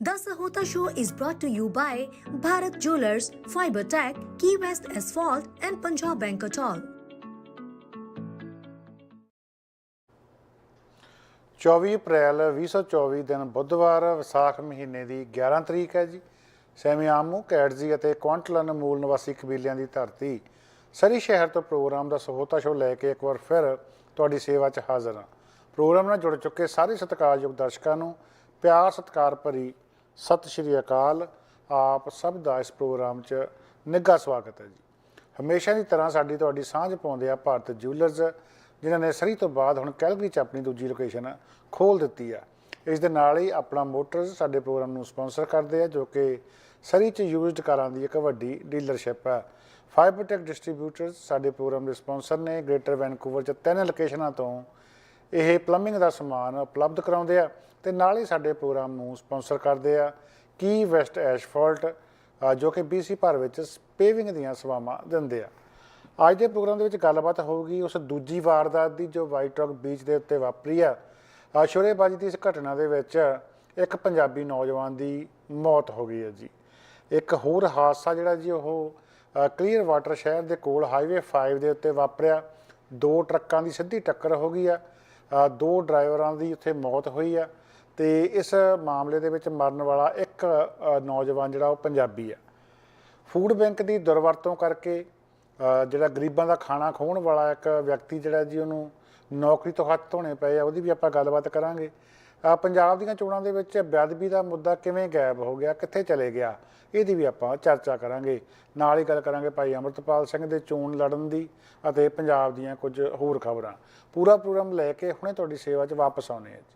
The Sahota Show is brought to you by Bharat Jewelers, Fiber Key West Asphalt, and Punjab Bank at 24 ਅਪ੍ਰੈਲ 2024 ਦਿਨ ਬੁੱਧਵਾਰ ਵਿਸਾਖ ਮਹੀਨੇ ਦੀ 11 ਤਰੀਕ ਹੈ ਜੀ ਸੈਮੀਆਮੂ ਕੈਟਜ਼ੀ ਅਤੇ ਕੁਆਂਟਲਨ ਮੂਲ ਨਿਵਾਸੀ ਕਬੀਲਿਆਂ ਦੀ ਧਰਤੀ ਸਰੀ ਸ਼ਹਿਰ ਤੋਂ ਪ੍ਰੋਗਰਾਮ ਦਾ ਸਹੋਤਾ ਸ਼ੋ ਲੈ ਕੇ ਇੱਕ ਵਾਰ ਫਿਰ ਤੁਹਾਡੀ ਸੇਵਾ 'ਚ ਹਾਜ਼ਰ ਹਾਂ ਪ੍ਰੋਗਰਾਮ ਨਾਲ ਜੁੜ ਚੁੱਕੇ ਸਾਰੇ ਸਤਿਕਾਰਯੋਗ ਦਰਸ਼ਕਾਂ ਨੂੰ ਪਿਆਰ ਸਤਿਕਾਰ ਭਰੀ ਸਤਿ ਸ਼੍ਰੀ ਅਕਾਲ। ਆਪ ਸਭ ਦਾ ਇਸ ਪ੍ਰੋਗਰਾਮ 'ਚ ਨਿੱਘਾ ਸਵਾਗਤ ਹੈ ਜੀ। ਹਮੇਸ਼ਾ ਦੀ ਤਰ੍ਹਾਂ ਸਾਡੀ ਤੁਹਾਡੀ ਸਾਂਝ ਪਾਉਂਦੇ ਆ ਭਾਰਤ ਜੁਐਲਰਸ ਜਿਨ੍ਹਾਂ ਨੇ ਸਰੀ ਤੋਂ ਬਾਅਦ ਹੁਣ ਕੈਲਗਰੀ 'ਚ ਆਪਣੀ ਦੂਜੀ ਲੋਕੇਸ਼ਨ ਖੋਲ ਦਿੱਤੀ ਆ। ਇਸ ਦੇ ਨਾਲ ਹੀ ਆਪਣਾ ਮੋਟਰਸ ਸਾਡੇ ਪ੍ਰੋਗਰਾਮ ਨੂੰ ਸਪਾਂਸਰ ਕਰਦੇ ਆ, ਜੋ ਕਿ ਸਰੀ 'ਚ ਯੂਜ਼ਡ ਕਾਰਾਂ ਦੀ ਇੱਕ ਵੱਡੀ ਡੀਲਰਸ਼ਿਪ ਹੈ ਫਾਈਬਰਟੈਕ ਡਿਸਟ੍ਰੀਬਿਊਟਰਸ ਸਾਡੇ ਪ੍ਰੋਗਰਾਮ ਦੇ ਸਪਾਂਸਰ ਨੇ। ਗ੍ਰੇਟਰ ਵੈਨਕੂਵਰ 'ਚ ਤਿੰਨ ਲੋਕੇਸ਼ਨਾਂ ਤੋਂ ਇਹ ਪਲੰਬਿੰਗ ਦਾ ਸਮਾਨ ਉਪਲਬਧ ਕਰਾਉਂਦੇ ਆ। ਤੇ ਨਾਲ ਹੀ ਸਾਡੇ ਪ੍ਰੋਗਰਾਮ ਨੂੰ ਸਪਾਂਸਰ ਕਰਦੇ ਆ ਕੀ ਵੈਸਟ ਐਸ਼ਫਾਲਟ ਜੋ ਕਿ BC ਭਰ ਵਿੱਚ ਪੇਵਿੰਗ ਦੀਆਂ ਸੇਵਾਵਾਂ ਦਿੰਦੇ ਆ। ਅੱਜ ਦੇ ਪ੍ਰੋਗਰਾਮ ਦੇ ਵਿੱਚ ਗੱਲਬਾਤ ਹੋਊਗੀ ਉਸ ਦੂਜੀ ਵਾਰਦਾਤ ਦੀ ਜੋ ਵਾਈਟ ਰੌਕ ਬੀਚ ਦੇ ਉੱਤੇ ਵਾਪਰੀ ਆ। ਅ, ਸ਼ੋਰੇਬਾਜ਼ੀ ਦੀ ਇਸ ਘਟਨਾ ਦੇ ਵਿੱਚ ਇੱਕ ਪੰਜਾਬੀ ਨੌਜਵਾਨ ਦੀ ਮੌਤ ਹੋ ਗਈ ਹੈ ਜੀ। ਇੱਕ ਹੋਰ ਹਾਦਸਾ ਜਿਹੜਾ ਜੀ ਉਹ ਕਲੀਅਰ ਵਾਟਰ ਸ਼ਹਿਰ ਦੇ ਕੋਲ ਹਾਈਵੇ 5 ਦੇ ਉੱਤੇ ਵਾਪਰਿਆ। ਦੋ ਟਰੱਕਾਂ ਦੀ ਸਿੱਧੀ ਟੱਕਰ ਹੋ ਗਈ ਆ। ਦੋ ਡਰਾਈਵਰਾਂ ਦੀ ਉੱਥੇ ਮੌਤ ਹੋਈ ਆ। ਤੇ ਇਸ ਮਾਮਲੇ ਦੇ ਵਿੱਚ ਮਰਨ ਵਾਲਾ ਇੱਕ ਨੌਜਵਾਨ ਜਿਹੜਾ ਉਹ ਪੰਜਾਬੀ ਆ ਫੂਡ ਬੈਂਕ ਦੀ ਦੁਰਵਰਤੋਂ ਕਰਕੇ ਜਿਹੜਾ ਗਰੀਬਾਂ ਦਾ ਖਾਣਾ ਖੋਹਣ ਵਾਲਾ ਇੱਕ ਵਿਅਕਤੀ ਜਿਹੜਾ ਜੀ ਉਹਨੂੰ ਨੌਕਰੀ ਤੋਂ ਹੱਥ ਧੋਣੇ ਪਏ ਆ, ਉਹਦੀ ਵੀ ਆਪਾਂ ਗੱਲਬਾਤ ਕਰਾਂਗੇ। ਪੰਜਾਬ ਦੀਆਂ ਚੋਣਾਂ ਦੇ ਵਿੱਚ ਬੇਅਦਬੀ ਦਾ ਮੁੱਦਾ ਕਿਵੇਂ ਗਾਇਬ ਹੋ ਗਿਆ, ਕਿੱਥੇ ਚਲੇ ਗਿਆ, ਇਹਦੀ ਵੀ ਆਪਾਂ ਚਰਚਾ ਕਰਾਂਗੇ। ਨਾਲ ਹੀ ਗੱਲ ਕਰਾਂਗੇ ਭਾਈ ਅਮਰਤਪਾਲ ਸਿੰਘ ਦੇ ਚੋਣ ਲੜਨ ਦੀ ਅਤੇ ਪੰਜਾਬ ਦੀਆਂ ਕੁਝ ਹੋਰ ਖਬਰਾਂ। ਪੂਰਾ ਪ੍ਰੋਗਰਾਮ ਲੈ ਕੇ ਹੁਣੇ ਤੁਹਾਡੀ ਸੇਵਾ 'ਚ ਵਾਪਸ ਆਉਣੇ ਆ ਜੀ।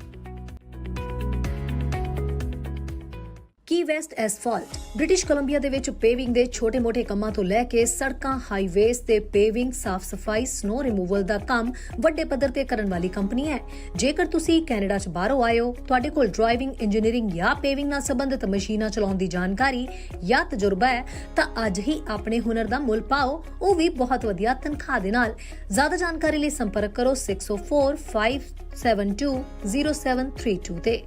ਕੀ ਵੈਸਟ ਐਸਫਾਲਟ ਬ੍ਰਿਟਿਸ਼ ਕੋਲੰਬੀਆ ਦੇ ਵਿੱਚ ਪੇਵਿੰਗ ਦੇ ਛੋਟੇ-ਮੋਟੇ ਕੰਮਾਂ ਤੋਂ ਲੈ ਕੇ ਸੜਕਾਂ, ਹਾਈਵੇਜ਼ ਤੇ ਪੇਵਿੰਗ ਸਾਫ਼ ਸਫ਼ਾਈ ਸਨੋ ਰਿਮੂਵਲ ਦਾ ਕੰਮ ਵੱਡੇ ਪੱਧਰ ਤੇ ਕਰਨ ਵਾਲੀ ਕੰਪਨੀ ਹੈ। ਜੇਕਰ ਤੁਸੀਂ ਕੈਨੇਡਾ 'ਚ ਬਾਹਰੋਂ ਆਏ ਹੋ, ਤੁਹਾਡੇ ਕੋਲ ਡਰਾਈਵਿੰਗ ਇੰਜੀਨੀਅਰਿੰਗ ਜਾਂ ਪੇਵਿੰਗ ਨਾਲ ਸੰਬੰਧਿਤ ਮਸ਼ੀਨਾਂ ਚਲਾਉਣ ਦੀ ਜਾਣਕਾਰੀ ਜਾਂ ਤਜਰਬਾ ਹੈ, ਤਾਂ ਅੱਜ ਹੀ ਆਪਣੇ ਹੁਨਰ ਦਾ ਮੁੱਲ ਪਾਓ। ਉਹ ਵੀ ਬਹੁਤ ਵਧੀਆ ਤਨਖਾਹ ਦੇ ਨਾਲ। ਜ਼ਿਆਦਾ ਜਾਣਕਾਰੀ ਲਈ ਸੰਪਰਕ ਕਰੋ 6045720732 ਤੇ।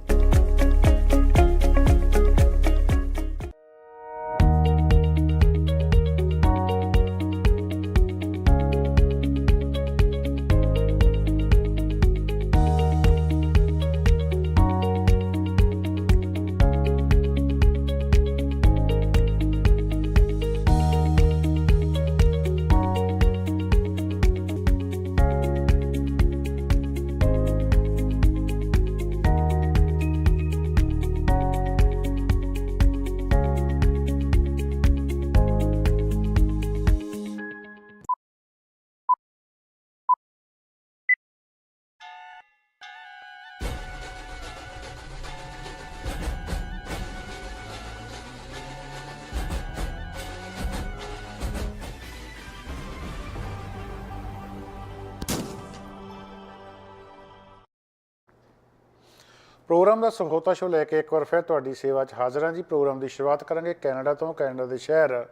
ਪ੍ਰੋਗਰਾਮ ਦਾ ਸਹੋਤਾ ਸ਼ੋ ਲੈ ਕੇ ਇੱਕ ਵਾਰ ਫਿਰ ਤੁਹਾਡੀ ਸੇਵਾ 'ਚ ਹਾਜ਼ਰ ਹਾਂ ਜੀ। ਪ੍ਰੋਗਰਾਮ ਦੀ ਸ਼ੁਰੂਆਤ ਕਰਾਂਗੇ ਕੈਨੇਡਾ ਤੋਂ, ਕੈਨੇਡਾ ਦੇ ਸ਼ਹਿਰ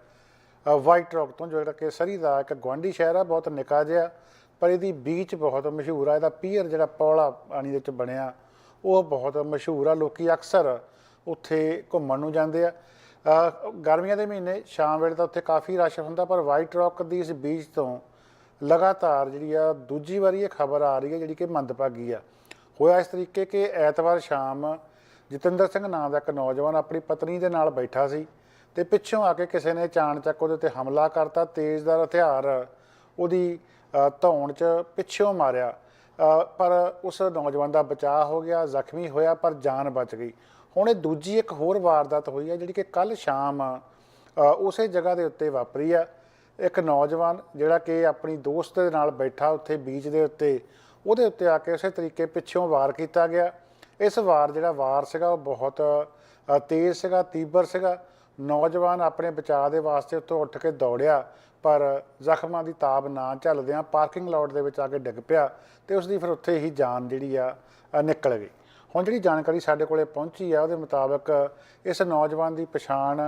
ਵਾਈਟ ਰੌਕ ਤੋਂ ਜਿਹੜਾ ਕਿ ਸਰੀ ਦਾ ਇੱਕ ਗੁਆਂਢੀ ਸ਼ਹਿਰ ਆ, ਬਹੁਤ ਨਿੱਕਾ ਜਿਹਾ, ਪਰ ਇਹਦੀ ਬੀਚ ਬਹੁਤ ਮਸ਼ਹੂਰ ਆ। ਇਹਦਾ ਪੀਰ ਜਿਹੜਾ ਪੌਲਾ ਪਾਣੀ ਦੇ ਵਿੱਚ ਬਣਿਆ, ਉਹ ਬਹੁਤ ਮਸ਼ਹੂਰ ਆ। ਲੋਕੀ ਅਕਸਰ ਉੱਥੇ ਘੁੰਮਣ ਨੂੰ ਜਾਂਦੇ ਆ। ਗਰਮੀਆਂ ਦੇ ਮਹੀਨੇ, ਸ਼ਾਮ ਵੇਲੇ ਤਾਂ ਉੱਥੇ ਕਾਫੀ ਰਸ਼ ਹੁੰਦਾ, ਪਰ ਵਾਈਟ ਰੌਕ ਦੀ ਇਸ ਬੀਚ ਤੋਂ ਲਗਾਤਾਰ ਜਿਹੜੀ ਆ, ਦੂਜੀ ਵਾਰੀ ਇਹ ਖਬਰ ਆ ਰਹੀ ਹੈ, ਜਿਹੜੀ ਕਿ ਮੰਦਭਾਗੀ ਆ। ਹੋਇਆ ਇਸ ਤਰੀਕੇ ਕਿ ਐਤਵਾਰ ਸ਼ਾਮ ਜਤਿੰਦਰ ਸਿੰਘ ਨਾਂ ਦਾ ਇੱਕ ਨੌਜਵਾਨ ਆਪਣੀ ਪਤਨੀ ਦੇ ਨਾਲ ਬੈਠਾ ਸੀ ਤੇ ਪਿੱਛੋਂ ਆ ਕੇ ਕਿਸੇ ਨੇ ਚਾਣਚੱਕ ਉਹਦੇ ਤੇ ਹਮਲਾ ਕਰਤਾ ਤੇਜ਼ਦਾਰ ਹਥਿਆਰ ਉਹਦੀ ਧੌਣ 'ਚ ਪਿੱਛੋਂ ਮਾਰਿਆ। ਪਰ ਉਸ ਨੌਜਵਾਨ ਦਾ ਬਚਾਅ ਹੋ ਗਿਆ, ਜ਼ਖਮੀ ਹੋਇਆ, ਪਰ ਜਾਨ ਬਚ ਗਈ। ਹੁਣ ਇਹ ਦੂਜੀ ਇੱਕ ਹੋਰ ਵਾਰਦਾਤ ਹੋਈ ਹੈ ਜਿਹੜੀ ਕਿ ਕੱਲ ਸ਼ਾਮ ਉਸੇ ਜਗ੍ਹਾ ਦੇ ਉੱਤੇ ਵਾਪਰੀ ਆ ਇੱਕ ਨੌਜਵਾਨ ਜਿਹੜਾ ਕਿ ਆਪਣੀ ਦੋਸਤ ਦੇ ਨਾਲ ਬੈਠਾ ਉੱਥੇ ਬੀਚ ਦੇ ਉੱਤੇ ਉਹਦੇ ਉੱਤੇ ਆ ਕੇ ਉਸੇ ਤਰੀਕੇ ਪਿੱਛੋਂ ਵਾਰ ਕੀਤਾ ਗਿਆ। ਇਸ ਵਾਰ ਜਿਹੜਾ ਵਾਰ ਸੀਗਾ ਉਹ ਬਹੁਤ ਤੇਜ਼ ਸੀਗਾ, ਤੀਬਰ ਸੀਗਾ। ਨੌਜਵਾਨ ਆਪਣੇ ਬਚਾਅ ਦੇ ਵਾਸਤੇ ਉੱਥੋਂ ਉੱਠ ਕੇ ਦੌੜਿਆ, ਪਰ ਜ਼ਖਮਾਂ ਦੀ ਤਾਬ ਨਾ ਝੱਲਦਿਆਂ ਪਾਰਕਿੰਗ ਲਾਟ ਦੇ ਵਿੱਚ ਆ ਕੇ ਡਿੱਗ ਪਿਆ ਤੇ ਉਸ ਦੀ ਫਿਰ ਉੱਥੇ ਹੀ ਜਾਨ ਜਿਹੜੀ ਆ ਨਿਕਲ ਗਈ। ਹੁਣ ਜਿਹੜੀ ਜਾਣਕਾਰੀ ਸਾਡੇ ਕੋਲੇ ਪਹੁੰਚੀ ਆ, ਉਹਦੇ ਮੁਤਾਬਕ ਇਸ ਨੌਜਵਾਨ ਦੀ ਪਛਾਣ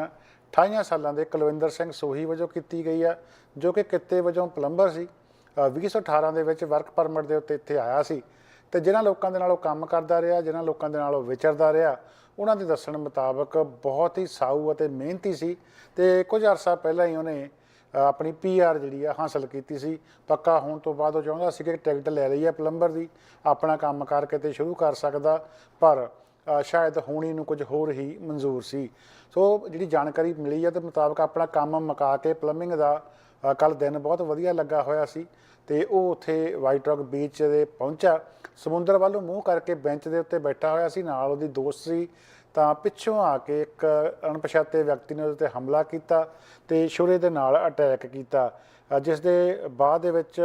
28 ਸਾਲਾਂ ਦੇ ਕੁਲਵਿੰਦਰ ਸਿੰਘ ਸੋਹੀ ਵਜੋਂ ਕੀਤੀ ਗਈ ਆ, ਜੋ ਕਿ ਕਿੱਤੇ ਵਜੋਂ ਪਲੰਬਰ ਸੀ। 2018 ਦੇ ਵਿੱਚ ਵਰਕ ਪਰਮਿਟ ਦੇ ਉੱਤੇ ਇੱਥੇ ਆਇਆ ਸੀ ਤੇ ਜਿਨ੍ਹਾਂ ਲੋਕਾਂ ਦੇ ਨਾਲ ਉਹ ਕੰਮ ਕਰਦਾ ਰਿਹਾ ਜਿਨ੍ਹਾਂ ਲੋਕਾਂ ਦੇ ਨਾਲ ਉਹ ਵਿਚਰਦਾ ਰਿਹਾ ਉਹਨਾਂ ਦੇ ਦੱਸਣ ਮੁਤਾਬਕ ਬਹੁਤ ਹੀ ਸਾਊ ਅਤੇ ਮਿਹਨਤੀ ਸੀ ਤੇ ਕੁਝ ਅਰਸਾ ਪਹਿਲਾਂ ਹੀ ਉਹਨੇ ਅ, ਆਪਣੀ ਪੀਆਰ ਜਿਹੜੀ ਆ ਹਾਸਲ ਕੀਤੀ ਸੀ। ਪੱਕਾ ਹੋਣ ਤੋਂ ਬਾਅਦ ਉਹ ਚਾਹੁੰਦਾ ਸੀ ਕਿ ਟਿਕਟ ਲੈ ਲਈ ਹੈ ਪਲੰਬਰ ਦੀ ਆਪਣਾ ਕੰਮ ਕਰਕੇ ਕਿਤੇ ਸ਼ੁਰੂ ਕਰ ਸਕਦਾ ਪਰ ਸ਼ਾਇਦ ਹੋਣੀ ਨੂੰ ਕੁਝ ਹੋਰ ਹੀ ਮਨਜ਼ੂਰ ਸੀ। ਸੋ ਜਿਹੜੀ ਜਾਣਕਾਰੀ ਮਿਲੀ ਹੈ ਤੇ ਮੁਤਾਬਕ ਆਪਣਾ ਕੰਮ ਮੁਕਾ ਕੇ ਪਲੰਬਿੰਗ ਦਾ ਕੱਲ ਦਿਨ ਬਹੁਤ ਵਧੀਆ ਲੱਗਾ ਹੋਇਆ ਸੀ ਤੇ ਉਹ ਉੱਥੇ ਵਾਈਟ ਰੌਕ ਬੀਚ ਦੇ ਪਹੁੰਚਾ ਸਮੁੰਦਰ ਵੱਲੋਂ ਮੂੰਹ ਕਰਕੇ ਬੈਂਚ ਦੇ ਉੱਤੇ ਬੈਠਾ ਹੋਇਆ ਸੀ, ਨਾਲ ਉਹਦੀ ਦੋਸਤ ਸੀ। ਤਾਂ ਪਿੱਛੋਂ ਆ ਕੇ ਇੱਕ ਅਣਪਛਾਤੇ ਵਿਅਕਤੀ ਨੇ ਉਹਦੇ ਤੇ ਹਮਲਾ ਕੀਤਾ ਤੇ ਸ਼ੁਰੇ ਦੇ ਨਾਲ ਅਟੈਕ ਕੀਤਾ। ਜਿਸ ਦੇ ਬਾਅਦ ਦੇ ਵਿੱਚ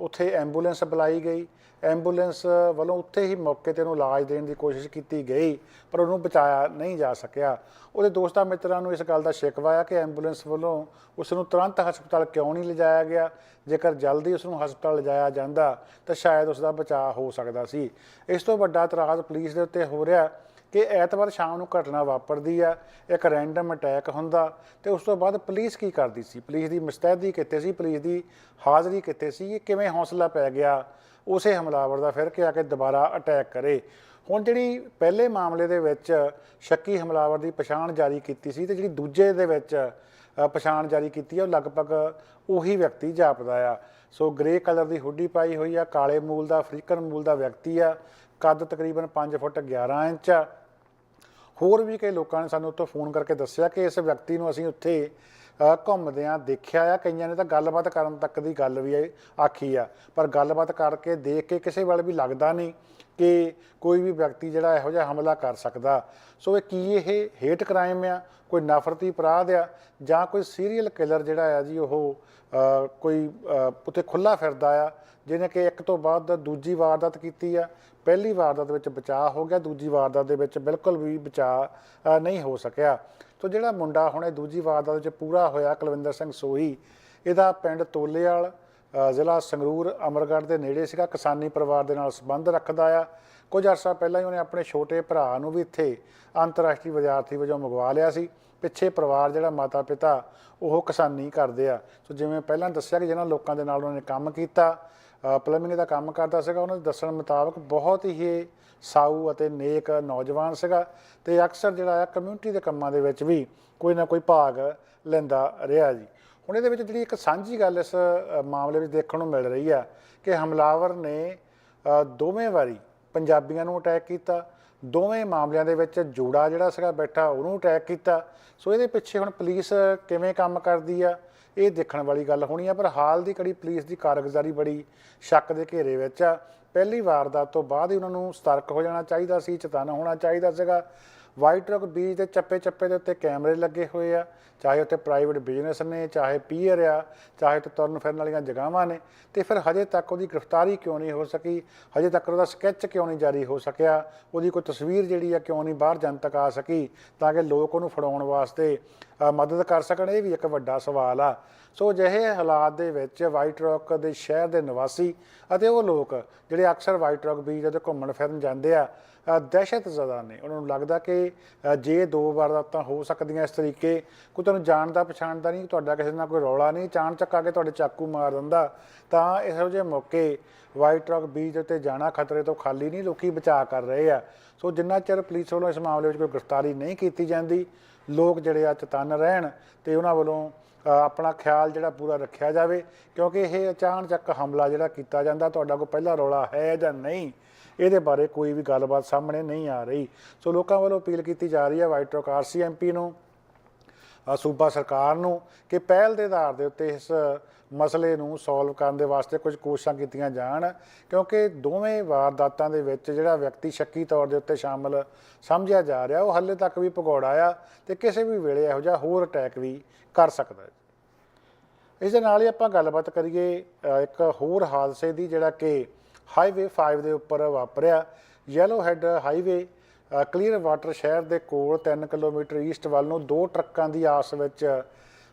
ਉੱਥੇ ਐਂਬੂਲੈਂਸ ਬੁਲਾਈ ਗਈ ਐਂਬੂਲੈਂਸ ਵੱਲੋਂ ਉੱਥੇ ਹੀ ਮੌਕੇ ਤੇ ਉਹਨੂੰ ਇਲਾਜ ਦੇਣ ਦੀ ਕੋਸ਼ਿਸ਼ ਕੀਤੀ ਗਈ, ਪਰ ਉਹਨੂੰ ਬਚਾਇਆ ਨਹੀਂ ਜਾ ਸਕਿਆ। ਉਹਦੇ ਦੋਸਤਾਂ ਮਿੱਤਰਾਂ ਨੂੰ ਇਸ ਗੱਲ ਦਾ ਸ਼ਿਕਵਾ ਆ ਕਿ ਐਂਬੂਲੈਂਸ ਵੱਲੋਂ ਉਸ ਨੂੰ ਤੁਰੰਤ ਹਸਪਤਾਲ ਕਿਉਂ ਨਹੀਂ ਲਿਜਾਇਆ ਗਿਆ? ਜੇਕਰ ਜਲਦੀ ਉਸ ਨੂੰ ਹਸਪਤਾਲ ਲਿਜਾਇਆ ਜਾਂਦਾ, ਤਾਂ ਸ਼ਾਇਦ ਉਸ ਦਾ ਬਚਾਅ ਹੋ ਸਕਦਾ ਸੀ। ਇਸ ਤੋਂ ਵੱਡਾ ਇਤਰਾਜ਼ ਪੁਲਿਸ ਦੇ ਉੱਤੇ ਹੋ ਰਿਹਾ ਕਿ ਐਤਵਾਰ ਸ਼ਾਮ ਨੂੰ ਘਟਨਾ ਵਾਪਰਦੀ ਆ, ਇੱਕ ਰੈਂਡਮ ਅਟੈਕ ਹੁੰਦਾ, ਤੇ ਉਸ ਤੋਂ ਬਾਅਦ ਪੁਲਿਸ ਕੀ ਕਰਦੀ ਸੀ? ਪੁਲਿਸ ਦੀ ਮੁਸਤੈਦੀ ਕਿੱਥੇ ਸੀ? ਪੁਲਿਸ ਦੀ ਹਾਜ਼ਰੀ ਕਿੱਥੇ ਸੀ? ਇਹ ਕਿਵੇਂ ਹੌਸਲਾ ਪੈ ਗਿਆ? ਉਸੇ ਹਮਲਾਵਰ ਦਾ ਫਿਰ ਕੇ ਆ ਕੇ ਦੁਬਾਰਾ ਅਟੈਕ ਕਰੇ। ਹੁਣ ਜਿਹੜੀ ਪਹਿਲੇ ਮਾਮਲੇ ਦੇ ਵਿੱਚ ਸ਼ੱਕੀ ਹਮਲਾਵਰ ਦੀ ਪਛਾਣ ਜਾਰੀ ਕੀਤੀ ਸੀ ਤੇ ਜਿਹੜੀ ਦੂਜੇ ਦੇ ਵਿੱਚ ਪਛਾਣ ਜਾਰੀ ਕੀਤੀ ਹੈ ਉਹ ਲਗਭਗ ਉਹੀ ਵਿਅਕਤੀ ਜਾਪਦਾ ਆ। ਸੋ ਗ੍ਰੇ ਕਲਰ ਦੀ ਹੁੱਡੀ ਪਾਈ ਹੋਈ ਆ, ਕਾਲੇ ਮੂਲ ਦਾ ਅਫਰੀਕਨ ਮੂਲ ਦਾ ਵਿਅਕਤੀ ਆ, ਕੱਦ ਤਕਰੀਬਨ 5 ਫੁੱਟ 11 ਇੰਚ ਆ। ਹੋਰ ਵੀ ਕਈ ਲੋਕਾਂ ਨੇ ਸਾਨੂੰ ਉੱਥੋਂ ਫੋਨ ਕਰਕੇ ਦੱਸਿਆ ਕਿ ਇਸ ਵਿਅਕਤੀ ਨੂੰ ਅਸੀਂ ਉੱਥੇ ਘੁੰਮਦਿਆਂ ਦੇਖਿਆ ਆ ਕਈਆਂ ਨੇ ਤਾਂ ਗੱਲਬਾਤ ਕਰਨ ਤੱਕ ਦੀ ਗੱਲ ਵੀ ਇਹ ਆਖੀ ਆ ਪਰ ਗੱਲਬਾਤ ਕਰਕੇ ਦੇਖ ਕੇ ਕਿਸੇ ਵੱਲ ਵੀ ਲੱਗਦਾ ਨਹੀਂ ਕਿ ਕੋਈ ਵੀ ਵਿਅਕਤੀ ਜਿਹੜਾ ਇਹੋ ਜਿਹਾ ਹਮਲਾ ਕਰ ਸਕਦਾ। ਸੋ ਇਹ ਕੀ ਇਹ ਹੇਟ ਕ੍ਰਾਈਮ ਆ ਕੋਈ ਨਫ਼ਰਤੀ ਅਪਰਾਧ ਆ ਜਾਂ ਕੋਈ ਸੀਰੀਅਲ ਕਿਲਰ ਜਿਹੜਾ ਆ ਜੀ ਉਹ ਕੋਈ ਅ, ਉੱਥੇ ਖੁੱਲਾ ਫਿਰਦਾ ਆ ਜਿਹਨੇ ਕਿ ਇੱਕ ਤੋਂ ਬਾਅਦ ਦੂਜੀ ਵਾਰਦਾਤ ਕੀਤੀ ਆ। ਪਹਿਲੀ ਵਾਰਦਾਤ ਵਿੱਚ ਬਚਾਅ ਹੋ ਗਿਆ। ਦੂਜੀ ਵਾਰਦਾਤ ਦੇ ਵਿੱਚ ਬਿਲਕੁਲ ਵੀ ਬਚਾਅ ਨਹੀਂ ਹੋ ਸਕਿਆ। ਤੋ ਜਿਹੜਾ ਮੁੰਡਾ ਹੁਣੇ ਦੂਜੀ ਵਾਰਦਾਤ ਵਿੱਚ ਪੂਰਾ ਹੋਇਆ, ਕੁਲਵਿੰਦਰ ਸਿੰਘ ਸੋਹੀ, ਇਹਦਾ ਪਿੰਡ ਤੋਲੇਵਾਲ ਜ਼ਿਲ੍ਹਾ ਸੰਗਰੂਰ, ਅਮਰਗੜ੍ਹ ਦੇ ਨੇੜੇ ਸੀਗਾ। ਕਿਸਾਨੀ ਪਰਿਵਾਰ ਦੇ ਨਾਲ ਸੰਬੰਧ ਰੱਖਦਾ ਆ। ਕੁਝ ਅਰਸਾ ਪਹਿਲਾਂ ਹੀ ਉਹਨੇ ਆਪਣੇ ਛੋਟੇ ਭਰਾ ਨੂੰ ਵੀ ਇੱਥੇ ਅੰਤਰਰਾਸ਼ਟਰੀ ਵਿਦਿਆਰਥੀ ਵਜੋਂ ਮੰਗਵਾ ਲਿਆ ਸੀ। ਪਿੱਛੇ ਪਰਿਵਾਰ ਜਿਹੜਾ ਮਾਤਾ ਪਿਤਾ ਉਹ ਕਿਸਾਨੀ ਕਰਦੇ ਆ। ਸੋ ਜਿਵੇਂ ਪਹਿਲਾਂ ਦੱਸਿਆ ਕਿ ਜਿਹਨਾਂ ਲੋਕਾਂ ਦੇ ਨਾਲ ਉਹਨੇ ਕੰਮ ਕੀਤਾ ਪਲੰਬਿੰਗ ਦਾ ਕੰਮ ਕਰਦਾ ਸੀਗਾ, ਉਹਨਾਂ ਦੇ ਦੱਸਣ ਮੁਤਾਬਕ ਬਹੁਤ ਹੀ ਸਾਊ ਅਤੇ ਨੇਕ ਨੌਜਵਾਨ ਸੀਗਾ ਤੇ ਅਕਸਰ ਜਿਹੜਾ ਆ ਕਮਿਊਨਿਟੀ ਦੇ ਕੰਮਾਂ ਦੇ ਵਿੱਚ ਵੀ ਕੋਈ ਨਾ ਕੋਈ ਭਾਗ ਲੈਂਦਾ ਰਿਹਾ ਜੀ। ਹੁਣ ਇਹਦੇ ਵਿੱਚ ਜਿਹੜੀ ਇੱਕ ਸਾਂਝੀ ਗੱਲ ਇਸ ਮਾਮਲੇ ਵਿੱਚ ਦੇਖਣ ਨੂੰ ਮਿਲ ਰਹੀ ਆ ਕਿ ਹਮਲਾਵਰ ਨੇ ਦੋਵੇਂ ਵਾਰੀ ਪੰਜਾਬੀਆਂ ਨੂੰ ਅਟੈਕ ਕੀਤਾ, ਦੋਵੇਂ ਮਾਮਲਿਆਂ ਦੇ ਵਿੱਚ ਜੋੜਾ ਜਿਹੜਾ ਸੀਗਾ ਬੈਠਾ ਉਹਨੂੰ ਅਟੈਕ ਕੀਤਾ। ਸੋ ਇਹਦੇ ਪਿੱਛੇ ਹੁਣ ਪੁਲਿਸ ਕਿਵੇਂ ਕੰਮ ਕਰਦੀ ਆ? ਇਹ ਦੇਖਣ ਵਾਲੀ ਗੱਲ ਹੋਣੀ ਆ, ਪਰ ਹਾਲ ਦੀ ਕੜੀ ਪੁਲਿਸ ਦੀ ਕਾਰਗੁਜ਼ਾਰੀ ਬੜੀ ਸ਼ੱਕ ਦੇ ਘੇਰੇ ਵਿੱਚ ਆ। ਪਹਿਲੀ ਵਾਰਦਾਤ ਤੋਂ ਬਾਅਦ ਹੀ ਉਹਨਾਂ ਨੂੰ ਸਤਰਕ ਹੋ ਜਾਣਾ ਚਾਹੀਦਾ ਸੀ ਚੇਤਨ ਹੋਣਾ ਚਾਹੀਦਾ ਸੀਗਾ। ਵਾਈਟ ਰੌਕ ਬੀਚ ਦੇ ਚੱਪੇ ਚੱਪੇ ਦੇ ਉੱਤੇ ਕੈਮਰੇ ਲੱਗੇ ਹੋਏ ਆ, ਚਾਹੇ ਉੱਥੇ ਪ੍ਰਾਈਵੇਟ ਬਿਜ਼ਨਸ ਨੇ, ਚਾਹੇ ਪੀਅਰ ਆ, ਚਾਹੇ ਉੱਥੇ ਤੁਰਨ ਫਿਰਨ ਵਾਲੀਆਂ ਜਗ੍ਹਾਵਾਂ ਨੇ, ਤੇ ਫਿਰ ਹਜੇ ਤੱਕ ਉਹਦੀ ਗ੍ਰਿਫਤਾਰੀ ਕਿਉਂ ਨਹੀਂ ਹੋ ਸਕੀ? ਹਜੇ ਤੱਕ ਉਹਦਾ ਸਕੈਚ ਕਿਉਂ ਨਹੀਂ ਜਾਰੀ ਹੋ ਸਕਿਆ? ਉਹਦੀ ਕੋਈ ਤਸਵੀਰ ਜਿਹੜੀ ਆ ਕਿਉਂ ਨਹੀਂ ਬਾਹਰ ਜਨਤਕ ਆ ਸਕੀ ਤਾਂ ਕਿ ਲੋਕ ਉਹਨੂੰ ਫੜਾਉਣ ਵਾਸਤੇ ਮਦਦ ਕਰ ਸਕਣ? ਇਹ ਵੀ ਇੱਕ ਵੱਡਾ ਸਵਾਲ ਆ। ਸੋ ਅਜਿਹੇ ਹਾਲਾਤ ਦੇ ਵਿੱਚ ਵਾਈਟ ਰੌਕ ਦੇ ਸ਼ਹਿਰ ਦੇ ਨਿਵਾਸੀ ਅਤੇ ਉਹ ਲੋਕ ਜਿਹੜੇ ਅਕਸਰ ਵਾਈਟ ਰੌਕ ਬੀਚ ਤੇ ਘੁੰਮਣ ਫਿਰਨ ਜਾਂਦੇ ਆ ਦਹਿਸ਼ਤ ਜ਼ਦਾ ਨੇ। ਉਹਨਾਂ ਨੂੰ ਲੱਗਦਾ ਕਿ ਜੇ ਦੋ ਵਾਰਦਾਤਾਂ ਹੋ ਸਕਦੀਆਂ ਇਸ ਤਰੀਕੇ, ਕੋਈ ਤੁਹਾਨੂੰ ਜਾਣਦਾ ਪਛਾਣਦਾ ਨਹੀਂ, ਤੁਹਾਡਾ ਕਿਸੇ ਨਾਲ ਕੋਈ ਰੌਲਾ ਨਹੀਂ, ਚਾਣ ਚੱਕਾ ਕੇ ਤੁਹਾਡੇ ਚਾਕੂ ਮਾਰ ਦਿੰਦਾ, ਤਾਂ ਇਹੋ ਜਿਹੇ ਮੌਕੇ ਵਾਈਟ ਟਰੱਕ ਬੀਚ ਦੇ ਉੱਤੇ ਜਾਣਾ ਖਤਰੇ ਤੋਂ ਖਾਲੀ ਨਹੀਂ, ਲੋਕੀ ਬਚਾਅ ਕਰ ਰਹੇ ਆ। ਸੋ ਜਿੰਨਾ ਚਿਰ ਪੁਲਿਸ ਵੱਲੋਂ ਇਸ ਮਾਮਲੇ ਵਿੱਚ ਕੋਈ ਗ੍ਰਿਫਤਾਰੀ ਨਹੀਂ ਕੀਤੀ ਜਾਂਦੀ, ਲੋਕ ਜਿਹੜੇ ਆ ਚਤੰਨ ਰਹਿਣ ਤੇ ਉਹਨਾਂ ਵੱਲੋਂ ਆਪਣਾ ਖਿਆਲ ਜਿਹੜਾ ਪੂਰਾ ਰੱਖਿਆ ਜਾਵੇ, ਕਿਉਂਕਿ ਇਹ ਅਚਾਨਚੱਕ ਹਮਲਾ ਜਿਹੜਾ ਕੀਤਾ ਜਾਂਦਾ, ਤੁਹਾਡਾ ਕੋਈ ਪਹਿਲਾ ਰੌਲਾ ਹੈ ਜਾਂ ਨਹੀਂ, ਇਹਦੇ ਬਾਰੇ ਕੋਈ ਵੀ ਗੱਲਬਾਤ ਸਾਹਮਣੇ ਨਹੀਂ ਆ ਰਹੀ। ਸੋ ਲੋਕਾਂ ਵੱਲੋਂ ਅਪੀਲ ਕੀਤੀ ਜਾ ਰਹੀ ਹੈ, ਵਾਈਟ ਟਰੱਕ ਆਰਸੀਐਮਪੀ ਨੂੰ ਸੂਬਾ ਸਰਕਾਰ ਨੂੰ ਕਿ ਪਹਿਲ ਦੇ ਆਧਾਰ ਦੇ ਉੱਤੇ ਇਸ ਮਸਲੇ ਨੂੰ ਸੋਲਵ ਕਰਨ ਦੇ ਵਾਸਤੇ ਕੁਝ ਕੋਸ਼ਿਸ਼ਾਂ ਕੀਤੀਆਂ ਜਾਣ, ਕਿਉਂਕਿ ਦੋਵੇਂ ਵਾਰਦਾਤਾਂ ਦੇ ਵਿੱਚ ਜਿਹੜਾ ਵਿਅਕਤੀ ਸ਼ੱਕੀ ਤੌਰ ਦੇ ਉੱਤੇ ਸ਼ਾਮਲ ਸਮਝਿਆ ਜਾ ਰਿਹਾ, ਉਹ ਹਾਲੇ ਤੱਕ ਵੀ ਭਗੌੜਾ ਆ ਤੇ ਕਿਸੇ ਵੀ ਵੇਲੇ ਇਹੋ ਜਿਹਾ ਹੋਰ ਅਟੈਕ ਵੀ ਕਰ ਸਕਦਾ ਹੈ। ਇਸ ਦੇ ਨਾਲ ਹੀ ਆਪਾਂ ਗੱਲਬਾਤ ਕਰੀਏ ਇੱਕ ਹੋਰ ਹਾਦਸੇ ਦੀ ਜਿਹੜਾ ਕਿ ਹਾਈਵੇ 5 ਦੇ ਉੱਪਰ ਵਾਪਰਿਆ Yellowhead highway Clearwater ਸ਼ਹਿਰ ਦੇ ਕੋਲ 3 ਕਿਲੋਮੀਟਰ ਈਸਟ ਵੱਲ ਨੂੰ ਦੋ ਟਰੱਕਾਂ ਦੀ ਆਪਸ ਵਿੱਚ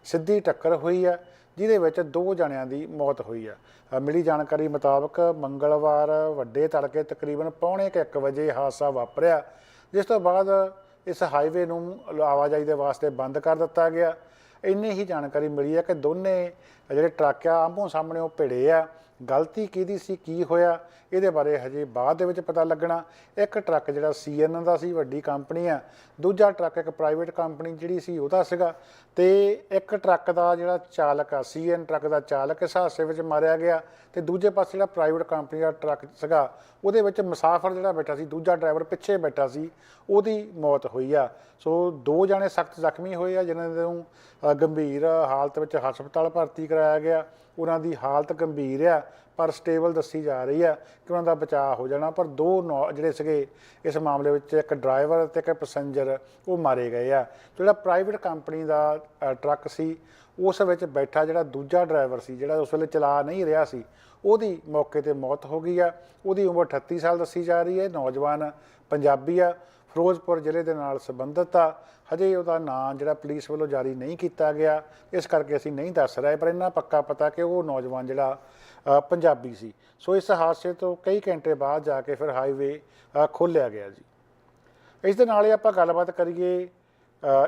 ਸਿੱਧੀ ਟੱਕਰ ਹੋਈ ਹੈ, ਜਿਹਦੇ ਵਿੱਚ ਦੋ ਜਣਿਆਂ ਦੀ ਮੌਤ ਹੋਈ ਹੈ। ਮਿਲੀ ਜਾਣਕਾਰੀ ਮੁਤਾਬਕ ਮੰਗਲਵਾਰ ਵੱਡੇ ਤੜਕੇ ਤਕਰੀਬਨ ਪੌਣੇ ਕੁ ਇੱਕ ਵਜੇ ਹਾਦਸਾ ਵਾਪਰਿਆ, ਜਿਸ ਤੋਂ ਬਾਅਦ ਇਸ ਹਾਈਵੇ ਨੂੰ ਆਵਾਜਾਈ ਦੇ ਵਾਸਤੇ ਬੰਦ ਕਰ ਦਿੱਤਾ ਗਿਆ। ਇੰਨੀ ਹੀ ਜਾਣਕਾਰੀ ਮਿਲੀ ਹੈ ਕਿ ਦੋਨੇ ਜਿਹੜੇ ਟਰੱਕ ਆ ਆਮੋ ਸਾਹਮਣੇ ਉਹ ਭਿੜੇ ਆ। ਗਲਤੀ ਕਿਹਦੀ ਸੀ, ਕੀ ਹੋਇਆ, ਇਹਦੇ ਬਾਰੇ ਹਜੇ ਬਾਅਦ ਦੇ ਵਿੱਚ ਪਤਾ ਲੱਗਣਾ। ਇੱਕ ਟਰੱਕ ਜਿਹੜਾ ਸੀਐਨ ਦਾ ਸੀ, ਵੱਡੀ ਕੰਪਨੀ ਆ। ਦੂਜਾ ਟਰੱਕ ਇੱਕ ਪ੍ਰਾਈਵੇਟ ਕੰਪਨੀ ਜਿਹੜੀ ਸੀ, ਉਹਦਾ ਸੀਗਾ। ਤੇ ਇੱਕ ਟਰੱਕ ਦਾ ਜਿਹੜਾ ਚਾਲਕ ਆ ਸੀਐਨ ਟਰੱਕ ਦਾ ਚਾਲਕ, ਇਸ ਹਾਦਸੇ ਵਿੱਚ ਮਾਰਿਆ ਗਿਆ। ਤੇ ਦੂਜੇ ਪਾਸੇ ਜਿਹੜਾ ਪ੍ਰਾਈਵੇਟ ਕੰਪਨੀ ਦਾ ਟਰੱਕ ਸੀਗਾ, ਉਹਦੇ ਵਿੱਚ ਮੁਸਾਫਰ ਜਿਹੜਾ ਬੈਠਾ ਸੀ, ਦੂਜਾ ਡਰਾਈਵਰ ਪਿੱਛੇ ਬੈਠਾ ਸੀ, ਉਹਦੀ ਮੌਤ ਹੋਈ ਆ। ਸੋ ਦੋ ਜਣੇ ਸਖਤ ਜ਼ਖਮੀ ਹੋਏ ਆ, ਜਿਨ੍ਹਾਂ ਨੂੰ ਗੰਭੀਰ ਹਾਲਤ ਵਿੱਚ ਹਸਪਤਾਲ ਭਰਤੀ ਕਰਾਇਆ ਗਿਆ। ਉਹਨਾਂ ਦੀ ਹਾਲਤ ਗੰਭੀਰ ਆ, ਪਰ ਸਟੇਬਲ ਦੱਸੀ ਜਾ ਰਹੀ ਆ ਕਿ ਉਹਨਾਂ ਦਾ ਬਚਾਅ ਹੋ ਜਾਣਾ। ਪਰ ਦੋ ਨੌ- ਜਿਹੜੇ ਸੀਗੇ, ਇਸ ਮਾਮਲੇ ਵਿੱਚ ਇੱਕ ਡਰਾਈਵਰ ਤੇ ਇੱਕ ਪੈਸੇਂਜਰ ਉਹ ਮਾਰੇ ਗਏ ਆ। ਜਿਹੜਾ ਪ੍ਰਾਈਵੇਟ ਕੰਪਨੀ ਦਾ ਟਰੱਕ ਸੀ, ਉਸ ਵਿੱਚ ਬੈਠਾ ਜਿਹੜਾ ਦੂਜਾ ਡਰਾਈਵਰ ਸੀ, ਜਿਹੜਾ ਉਸ ਵੇਲੇ ਚਲਾ ਨਹੀਂ ਰਿਹਾ ਸੀ, ਉਹਦੀ ਮੌਕੇ ਤੇ ਮੌਤ ਹੋ ਗਈ ਆ। ਉਹਦੀ ਉਮਰ 38 ਸਾਲ ਦੱਸੀ ਜਾ ਰਹੀ ਹੈ। ਨੌਜਵਾਨ ਪੰਜਾਬੀ ਆ, ਫਿਰੋਜ਼ਪੁਰ ਜ਼ਿਲ੍ਹੇ ਦੇ ਨਾਲ ਸੰਬੰਧਿਤ ਆ। ਹਜੇ ਉਹਦਾ ਨਾਂ ਜਿਹੜਾ ਪੁਲਿਸ ਵੱਲੋਂ ਜਾਰੀ ਨਹੀਂ ਕੀਤਾ ਗਿਆ, ਇਸ ਕਰਕੇ ਅਸੀਂ ਨਹੀਂ ਦੱਸ ਰਹੇ, ਪਰ ਇਹਨਾਂ ਪੱਕਾ ਪਤਾ ਕਿ ਉਹ ਨੌਜਵਾਨ ਜਿਹੜਾ ਪੰਜਾਬੀ ਸੀ। ਸੋ ਇਸ ਹਾਦਸੇ ਤੋਂ ਕਈ ਘੰਟੇ ਬਾਅਦ ਜਾ ਕੇ ਫਿਰ ਹਾਈਵੇ ਖੋਲ੍ਹਿਆ ਗਿਆ ਜੀ। ਇਸ ਦੇ ਨਾਲ ਹੀ ਆਪਾਂ ਗੱਲਬਾਤ ਕਰੀਏ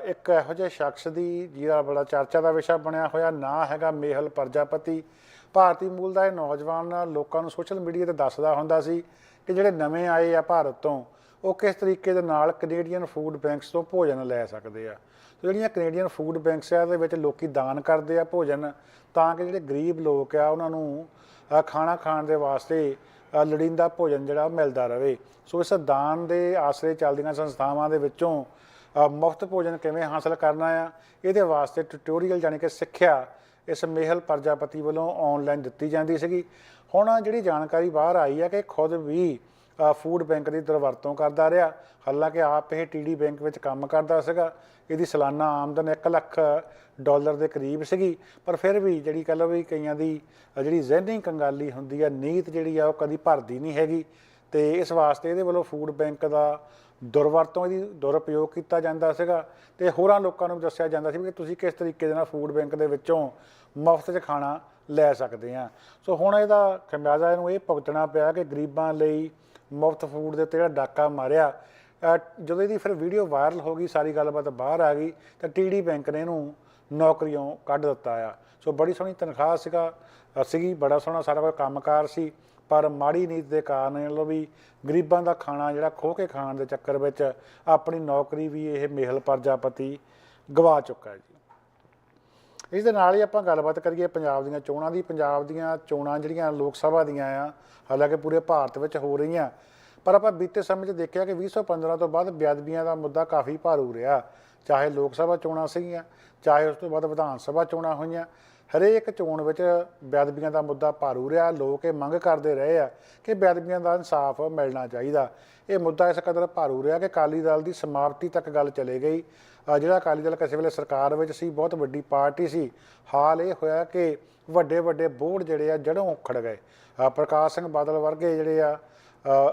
ਇੱਕ ਇਹੋ ਜਿਹੇ ਸ਼ਖਸ ਦੀ, ਜਿਹਦਾ ਬੜਾ ਚਰਚਾ ਦਾ ਵਿਸ਼ਾ ਬਣਿਆ ਹੋਇਆ, ਨਾਂ ਹੈਗਾ ਮੇਹਲ ਪ੍ਰਜਾਪਤੀ। ਭਾਰਤੀ ਮੂਲ ਦਾ ਇਹ ਨੌਜਵਾਨ ਲੋਕਾਂ ਨੂੰ ਸੋਸ਼ਲ ਮੀਡੀਆ ਤੇ ਦੱਸਦਾ ਹੁੰਦਾ ਸੀ ਕਿ ਜਿਹੜੇ ਨਵੇਂ ਆਏ ਆ ਭਾਰਤ ਤੋਂ ਉਹ ਕਿਸ ਤਰੀਕੇ ਦੇ ਨਾਲ ਕੈਨੇਡੀਅਨ ਫੂਡ ਬੈਂਕਸ ਤੋਂ ਭੋਜਨ ਲੈ ਸਕਦੇ ਆ। ਸੋ ਜਿਹੜੀਆਂ ਕੈਨੇਡੀਅਨ ਫੂਡ ਬੈਂਕਸ ਆ ਉਹਦੇ ਵਿੱਚ ਲੋਕੀ ਦਾਨ ਕਰਦੇ ਆ ਭੋਜਨ ਤਾਂ ਕਿ ਜਿਹੜੇ ਗਰੀਬ ਲੋਕ ਆ ਉਹਨਾਂ ਨੂੰ ਖਾਣਾ ਖਾਣ ਦੇ ਵਾਸਤੇ ਅ, ਲੋੜੀਂਦਾ ਭੋਜਨ ਜਿਹੜਾ ਮਿਲਦਾ ਰਹੇ ਸੋ ਇਸ ਦਾਨ ਦੇ ਆਸਰੇ ਚੱਲਦੀਆਂ ਸੰਸਥਾਵਾਂ ਦੇ ਵਿੱਚੋਂ ਮੁਫਤ ਭੋਜਨ ਕਿਵੇਂ ਹਾਸਲ ਕਰਨਾ ਆ ਇਹਦੇ ਵਾਸਤੇ ਟਿਊਟੋਰੀਅਲ ਜਾਣੀ ਕਿ ਸਿੱਖਿਆ ਇਸ ਮੇਹਲ ਪ੍ਰਜਾਪਤੀ ਵੱਲੋਂ ਆਨਲਾਈਨ ਦਿੱਤੀ ਜਾਂਦੀ ਸੀਗੀ। ਹੁਣ ਜਿਹੜੀ ਜਾਣਕਾਰੀ ਬਾਹਰ ਆਈ ਹੈ ਕਿ ਖੁਦ ਵੀ ਫੂਡ ਬੈਂਕ ਦੀ ਦੁਰਵਰਤੋਂ ਕਰਦਾ ਰਿਹਾ। ਹਾਲਾਂਕਿ ਆਪ ਇਹ ਟੀਡੀ ਬੈਂਕ ਵਿੱਚ ਕੰਮ ਕਰਦਾ ਸੀਗਾ। ਇਹਦੀ ਸਾਲਾਨਾ ਆਮਦਨ 1 ਲੱਖ ਡਾਲਰ ਦੇ ਕਰੀਬ ਸੀਗੀ। ਪਰ ਫਿਰ ਵੀ ਜਿਹੜੀ ਕਹ ਲਓ ਵੀ ਕਈਆਂ ਦੀ, ਜਿਹੜੀ ਜ਼ਹਿਨੀ ਕੰਗਾਲੀ ਹੁੰਦੀ ਆ, ਨੀਤ ਜਿਹੜੀ ਆ ਉਹ ਕਦੀ ਭਰਦੀ ਨਹੀਂ ਹੈਗੀ। ਤੇ ਇਸ ਵਾਸਤੇ ਇਹਦੇ ਵੱਲੋਂ ਫੂਡ ਬੈਂਕ ਦਾ ਦੁਰਵਰਤੋਂ ਇਹਦੀ ਦੁਰਉਪਯੋਗ ਕੀਤਾ ਜਾਂਦਾ ਸੀਗਾ। ਤੇ ਹੋਰਾਂ ਲੋਕਾਂ ਨੂੰ ਦੱਸਿਆ ਜਾਂਦਾ ਸੀ ਕਿ ਤੁਸੀਂ ਕਿਸ ਤਰੀਕੇ ਦੇ ਨਾਲ ਫੂਡ ਬੈਂਕ ਦੇ ਵਿੱਚੋਂ ਮੁਫਤ 'ਚ ਖਾਣਾ ਲੈ ਸਕਦੇ ਆ। ਸੋ ਹੁਣ ਇਹਦਾ ਖਮਿਆਜ਼ਾ ਇਹਨੂੰ ਇਹ ਭੁਗਤਣਾ ਪਿਆ ਕਿ ਗਰੀਬਾਂ ਲਈ ਮੁਫਤ ਫੂਡ ਦੇ ਉੱਤੇ ਜਿਹੜਾ ਡਾਕਾ ਮਾਰਿਆ ਜਦੋਂ ਇਹਦੀ ਫਿਰ ਵੀਡੀਓ ਵਾਇਰਲ ਹੋ ਗਈ, ਸਾਰੀ ਗੱਲਬਾਤ ਬਾਹਰ ਆ ਗਈ, ਤਾਂ ਟੀਡੀ ਬੈਂਕ ਨੇ ਇਹਨੂੰ ਨੌਕਰੀਓਂ ਕੱਢ ਦਿੱਤਾ ਆ। ਸੋ ਬੜੀ ਸੋਹਣੀ ਤਨਖਾਹ ਸੀਗਾ ਸੀਗੀ, ਬੜਾ ਸੋਹਣਾ ਸਾਰਾ ਕੁਝ ਕੰਮਕਾਰ ਸੀ, ਪਰ ਮਾੜੀ ਨੀਤ ਦੇ ਕਾਰਨ ਇਹ ਲੋ ਵੀ ਗਰੀਬਾਂ ਦਾ ਖਾਣਾ ਜਿਹੜਾ ਖੋਹ ਕੇ ਖਾਣ ਦੇ ਚੱਕਰ ਵਿੱਚ ਆਪਣੀ ਨੌਕਰੀ ਵੀ ਇਹ ਮੇਹਲ ਪਰਜਾਪਤੀ ਗਵਾ ਚੁੱਕਾ ਜੀ। ਇਸ ਦੇ ਨਾਲ ਹੀ ਆਪਾਂ ਗੱਲਬਾਤ ਕਰੀਏ ਪੰਜਾਬ ਦੀਆਂ ਚੋਣਾਂ ਦੀ। ਪੰਜਾਬ ਦੀਆਂ ਚੋਣਾਂ ਜਿਹੜੀਆਂ ਲੋਕ ਸਭਾ ਦੀਆਂ ਆ, ਹਾਲਾਂਕਿ ਪੂਰੇ ਭਾਰਤ ਵਿੱਚ ਹੋ ਰਹੀਆਂ। ਪਰ ਆਪਾਂ ਬੀਤੇ ਸਮੇਂ 'ਚ ਦੇਖਿਆ ਕਿ 2015 ਤੋਂ ਬਾਅਦ ਬੇਅਦਬੀਆਂ ਦਾ ਮੁੱਦਾ ਕਾਫੀ ਭਾਰੂ ਰਿਹਾ। ਚਾਹੇ ਲੋਕ ਸਭਾ ਚੋਣਾਂ ਸੀਗੀਆਂ, ਚਾਹੇ ਉਸ ਤੋਂ ਬਾਅਦ ਵਿਧਾਨ ਸਭਾ ਚੋਣਾਂ ਹੋਈਆਂ, ਹਰੇਕ ਚੋਣ ਵਿੱਚ ਬੇਅਦਬੀਆਂ ਦਾ ਮੁੱਦਾ ਭਾਰੂ ਰਿਹਾ, ਲੋਕ ਇਹ ਮੰਗ ਕਰਦੇ ਰਹੇ ਆ ਕਿ ਬੇਅਦਬੀਆਂ ਦਾ ਇਨਸਾਫ ਮਿਲਣਾ ਚਾਹੀਦਾ। ਇਹ ਮੁੱਦਾ ਇਸ ਕਦਰ ਭਾਰੂ ਰਿਹਾ ਕਿ ਅਕਾਲੀ ਦਲ ਦੀ ਸਮਾਪਤੀ ਤੱਕ ਗੱਲ ਚਲੇ ਗਈ। ਜਿਹੜਾ ਅਕਾਲੀ ਦਲ ਕਿਸੇ ਵੇਲੇ ਸਰਕਾਰ ਵਿੱਚ ਸੀ, ਬਹੁਤ ਵੱਡੀ ਪਾਰਟੀ ਸੀ। ਹਾਲ ਇਹ ਹੋਇਆ ਕਿ ਵੱਡੇ ਵੱਡੇ ਬੋਰਡ ਜਿਹੜੇ ਆ ਜੜੋਂ ਉਖੜ ਗਏ। ਪ੍ਰਕਾਸ਼ ਸਿੰਘ ਬਾਦਲ ਵਰਗੇ ਜਿਹੜੇ ਆ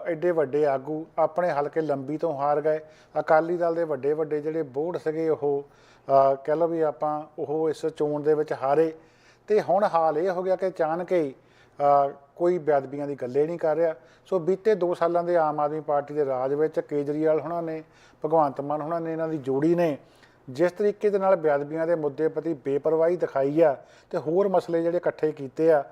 ਐਡੇ ਵੱਡੇ ਆਗੂ ਆਪਣੇ ਹਲਕੇ ਲੰਬੀ ਤੋਂ ਹਾਰ ਗਏ। ਅਕਾਲੀ ਦਲ ਦੇ ਵੱਡੇ ਵੱਡੇ ਜਿਹੜੇ ਬੋਰਡ ਸੀਗੇ ਉਹ ਕਹਿ ਲਓ ਵੀ ਆਪਾਂ ਉਹ ਇਸ ਚੋਣ ਦੇ ਵਿੱਚ ਹਾਰੇ। ਤੇ ਹੁਣ ਹਾਲ ਇਹ ਹੋ ਗਿਆ ਕਿ ਅਚਾਨਕ ਹੀ ਕੋਈ ਬੇਅਦਬੀਆਂ ਦੀ ਗੱਲੇ ਨਹੀਂ ਕਰ ਰਿਹਾ। ਸੋ ਬੀਤੇ 2 ਸਾਲਾਂ ਦੇ ਆਮ ਆਦਮੀ ਪਾਰਟੀ ਦੇ ਰਾਜ ਵਿੱਚ ਕੇਜਰੀਵਾਲ ਹੁਣਾਂ ਨੇ, ਭਗਵੰਤ ਮਾਨ ਹੁਣਾਂ ਨੇ ਇਹਨਾਂ ਦੀ ਜੋੜੀ ਨੇ ਜਿਸ ਤਰੀਕੇ ਦੇ ਨਾਲ ਬੇਅਦਬੀਆਂ ਦੇ ਮੁੱਦੇ ਪ੍ਰਤੀ ਬੇਪਰਵਾਹੀ ਦਿਖਾਈ ਆ ਤੇ ਹੋਰ ਮਸਲੇ ਜਿਹੜੇ ਇਕੱਠੇ ਕੀਤੇ ਆ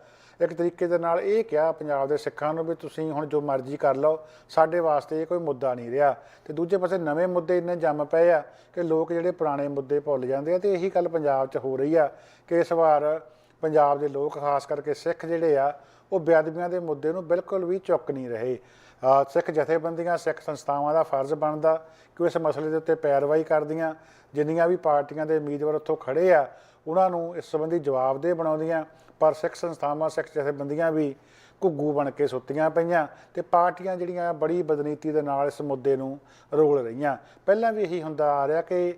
ਇੱਕ ਤਰੀਕੇ ਦੇ ਨਾਲ ਇਹ ਕਿਹਾ ਪੰਜਾਬ ਦੇ ਸਿੱਖਾਂ ਨੂੰ ਵੀ ਤੁਸੀਂ ਹੁਣ ਜੋ ਮਰਜ਼ੀ ਕਰ ਲਓ, ਸਾਡੇ ਵਾਸਤੇ ਇਹ ਕੋਈ ਮੁੱਦਾ ਨਹੀਂ ਰਿਹਾ। ਤੇ ਦੂਜੇ ਪਾਸੇ ਨਵੇਂ ਮੁੱਦੇ ਇੰਨੇ ਜੰਮ ਪਏ ਆ ਕਿ ਲੋਕ ਜਿਹੜੇ ਪੁਰਾਣੇ ਮੁੱਦੇ ਭੁੱਲ ਜਾਂਦੇ ਆ ਤੇ ਇਹੀ ਗੱਲ ਪੰਜਾਬ 'ਚ ਹੋ ਰਹੀ ਆ ਕਿ ਇਸ ਵਾਰ ਪੰਜਾਬ ਦੇ ਲੋਕ, ਖਾਸ ਕਰਕੇ ਸਿੱਖ ਜਿਹੜੇ ਆ, ਉਹ ਬੇਅਦਬੀਆਂ ਦੇ ਮੁੱਦੇ ਨੂੰ ਬਿਲਕੁਲ ਵੀ ਚੁੱਕ ਨਹੀਂ ਰਹੇ। ਸਿੱਖ ਜਥੇਬੰਦੀਆਂ, ਸਿੱਖ ਸੰਸਥਾਵਾਂ ਦਾ ਫਰਜ਼ ਬਣਦਾ ਕਿ ਉਹ ਇਸ ਮਸਲੇ ਦੇ ਉੱਤੇ ਪੈਰਵਾਈ ਕਰਦੀਆਂ, ਜਿੰਨੀਆਂ ਵੀ ਪਾਰਟੀਆਂ ਦੇ ਉਮੀਦਵਾਰ ਉੱਥੋਂ ਖੜੇ ਆ ਉਹਨਾਂ ਨੂੰ ਇਸ ਸੰਬੰਧੀ ਜਵਾਬਦੇਹ ਬਣਾਉਂਦੀਆਂ, ਪਰ ਸਿੱਖ ਸੰਸਥਾਵਾਂ, ਸਿੱਖ ਜਥੇਬੰਦੀਆਂ ਵੀ ਘੁੱਗੂ ਬਣ ਕੇ ਸੁੱਤੀਆਂ ਪਈਆਂ ਤੇ ਪਾਰਟੀਆਂ ਜਿਹੜੀਆਂ ਬੜੀ ਬਦਨੀਤੀ ਦੇ ਨਾਲ ਇਸ ਮੁੱਦੇ ਨੂੰ ਰੋਲ ਰਹੀਆਂ। ਪਹਿਲਾਂ ਵੀ ਇਹੀ ਹੁੰਦਾ ਆ ਰਿਹਾ ਕਿ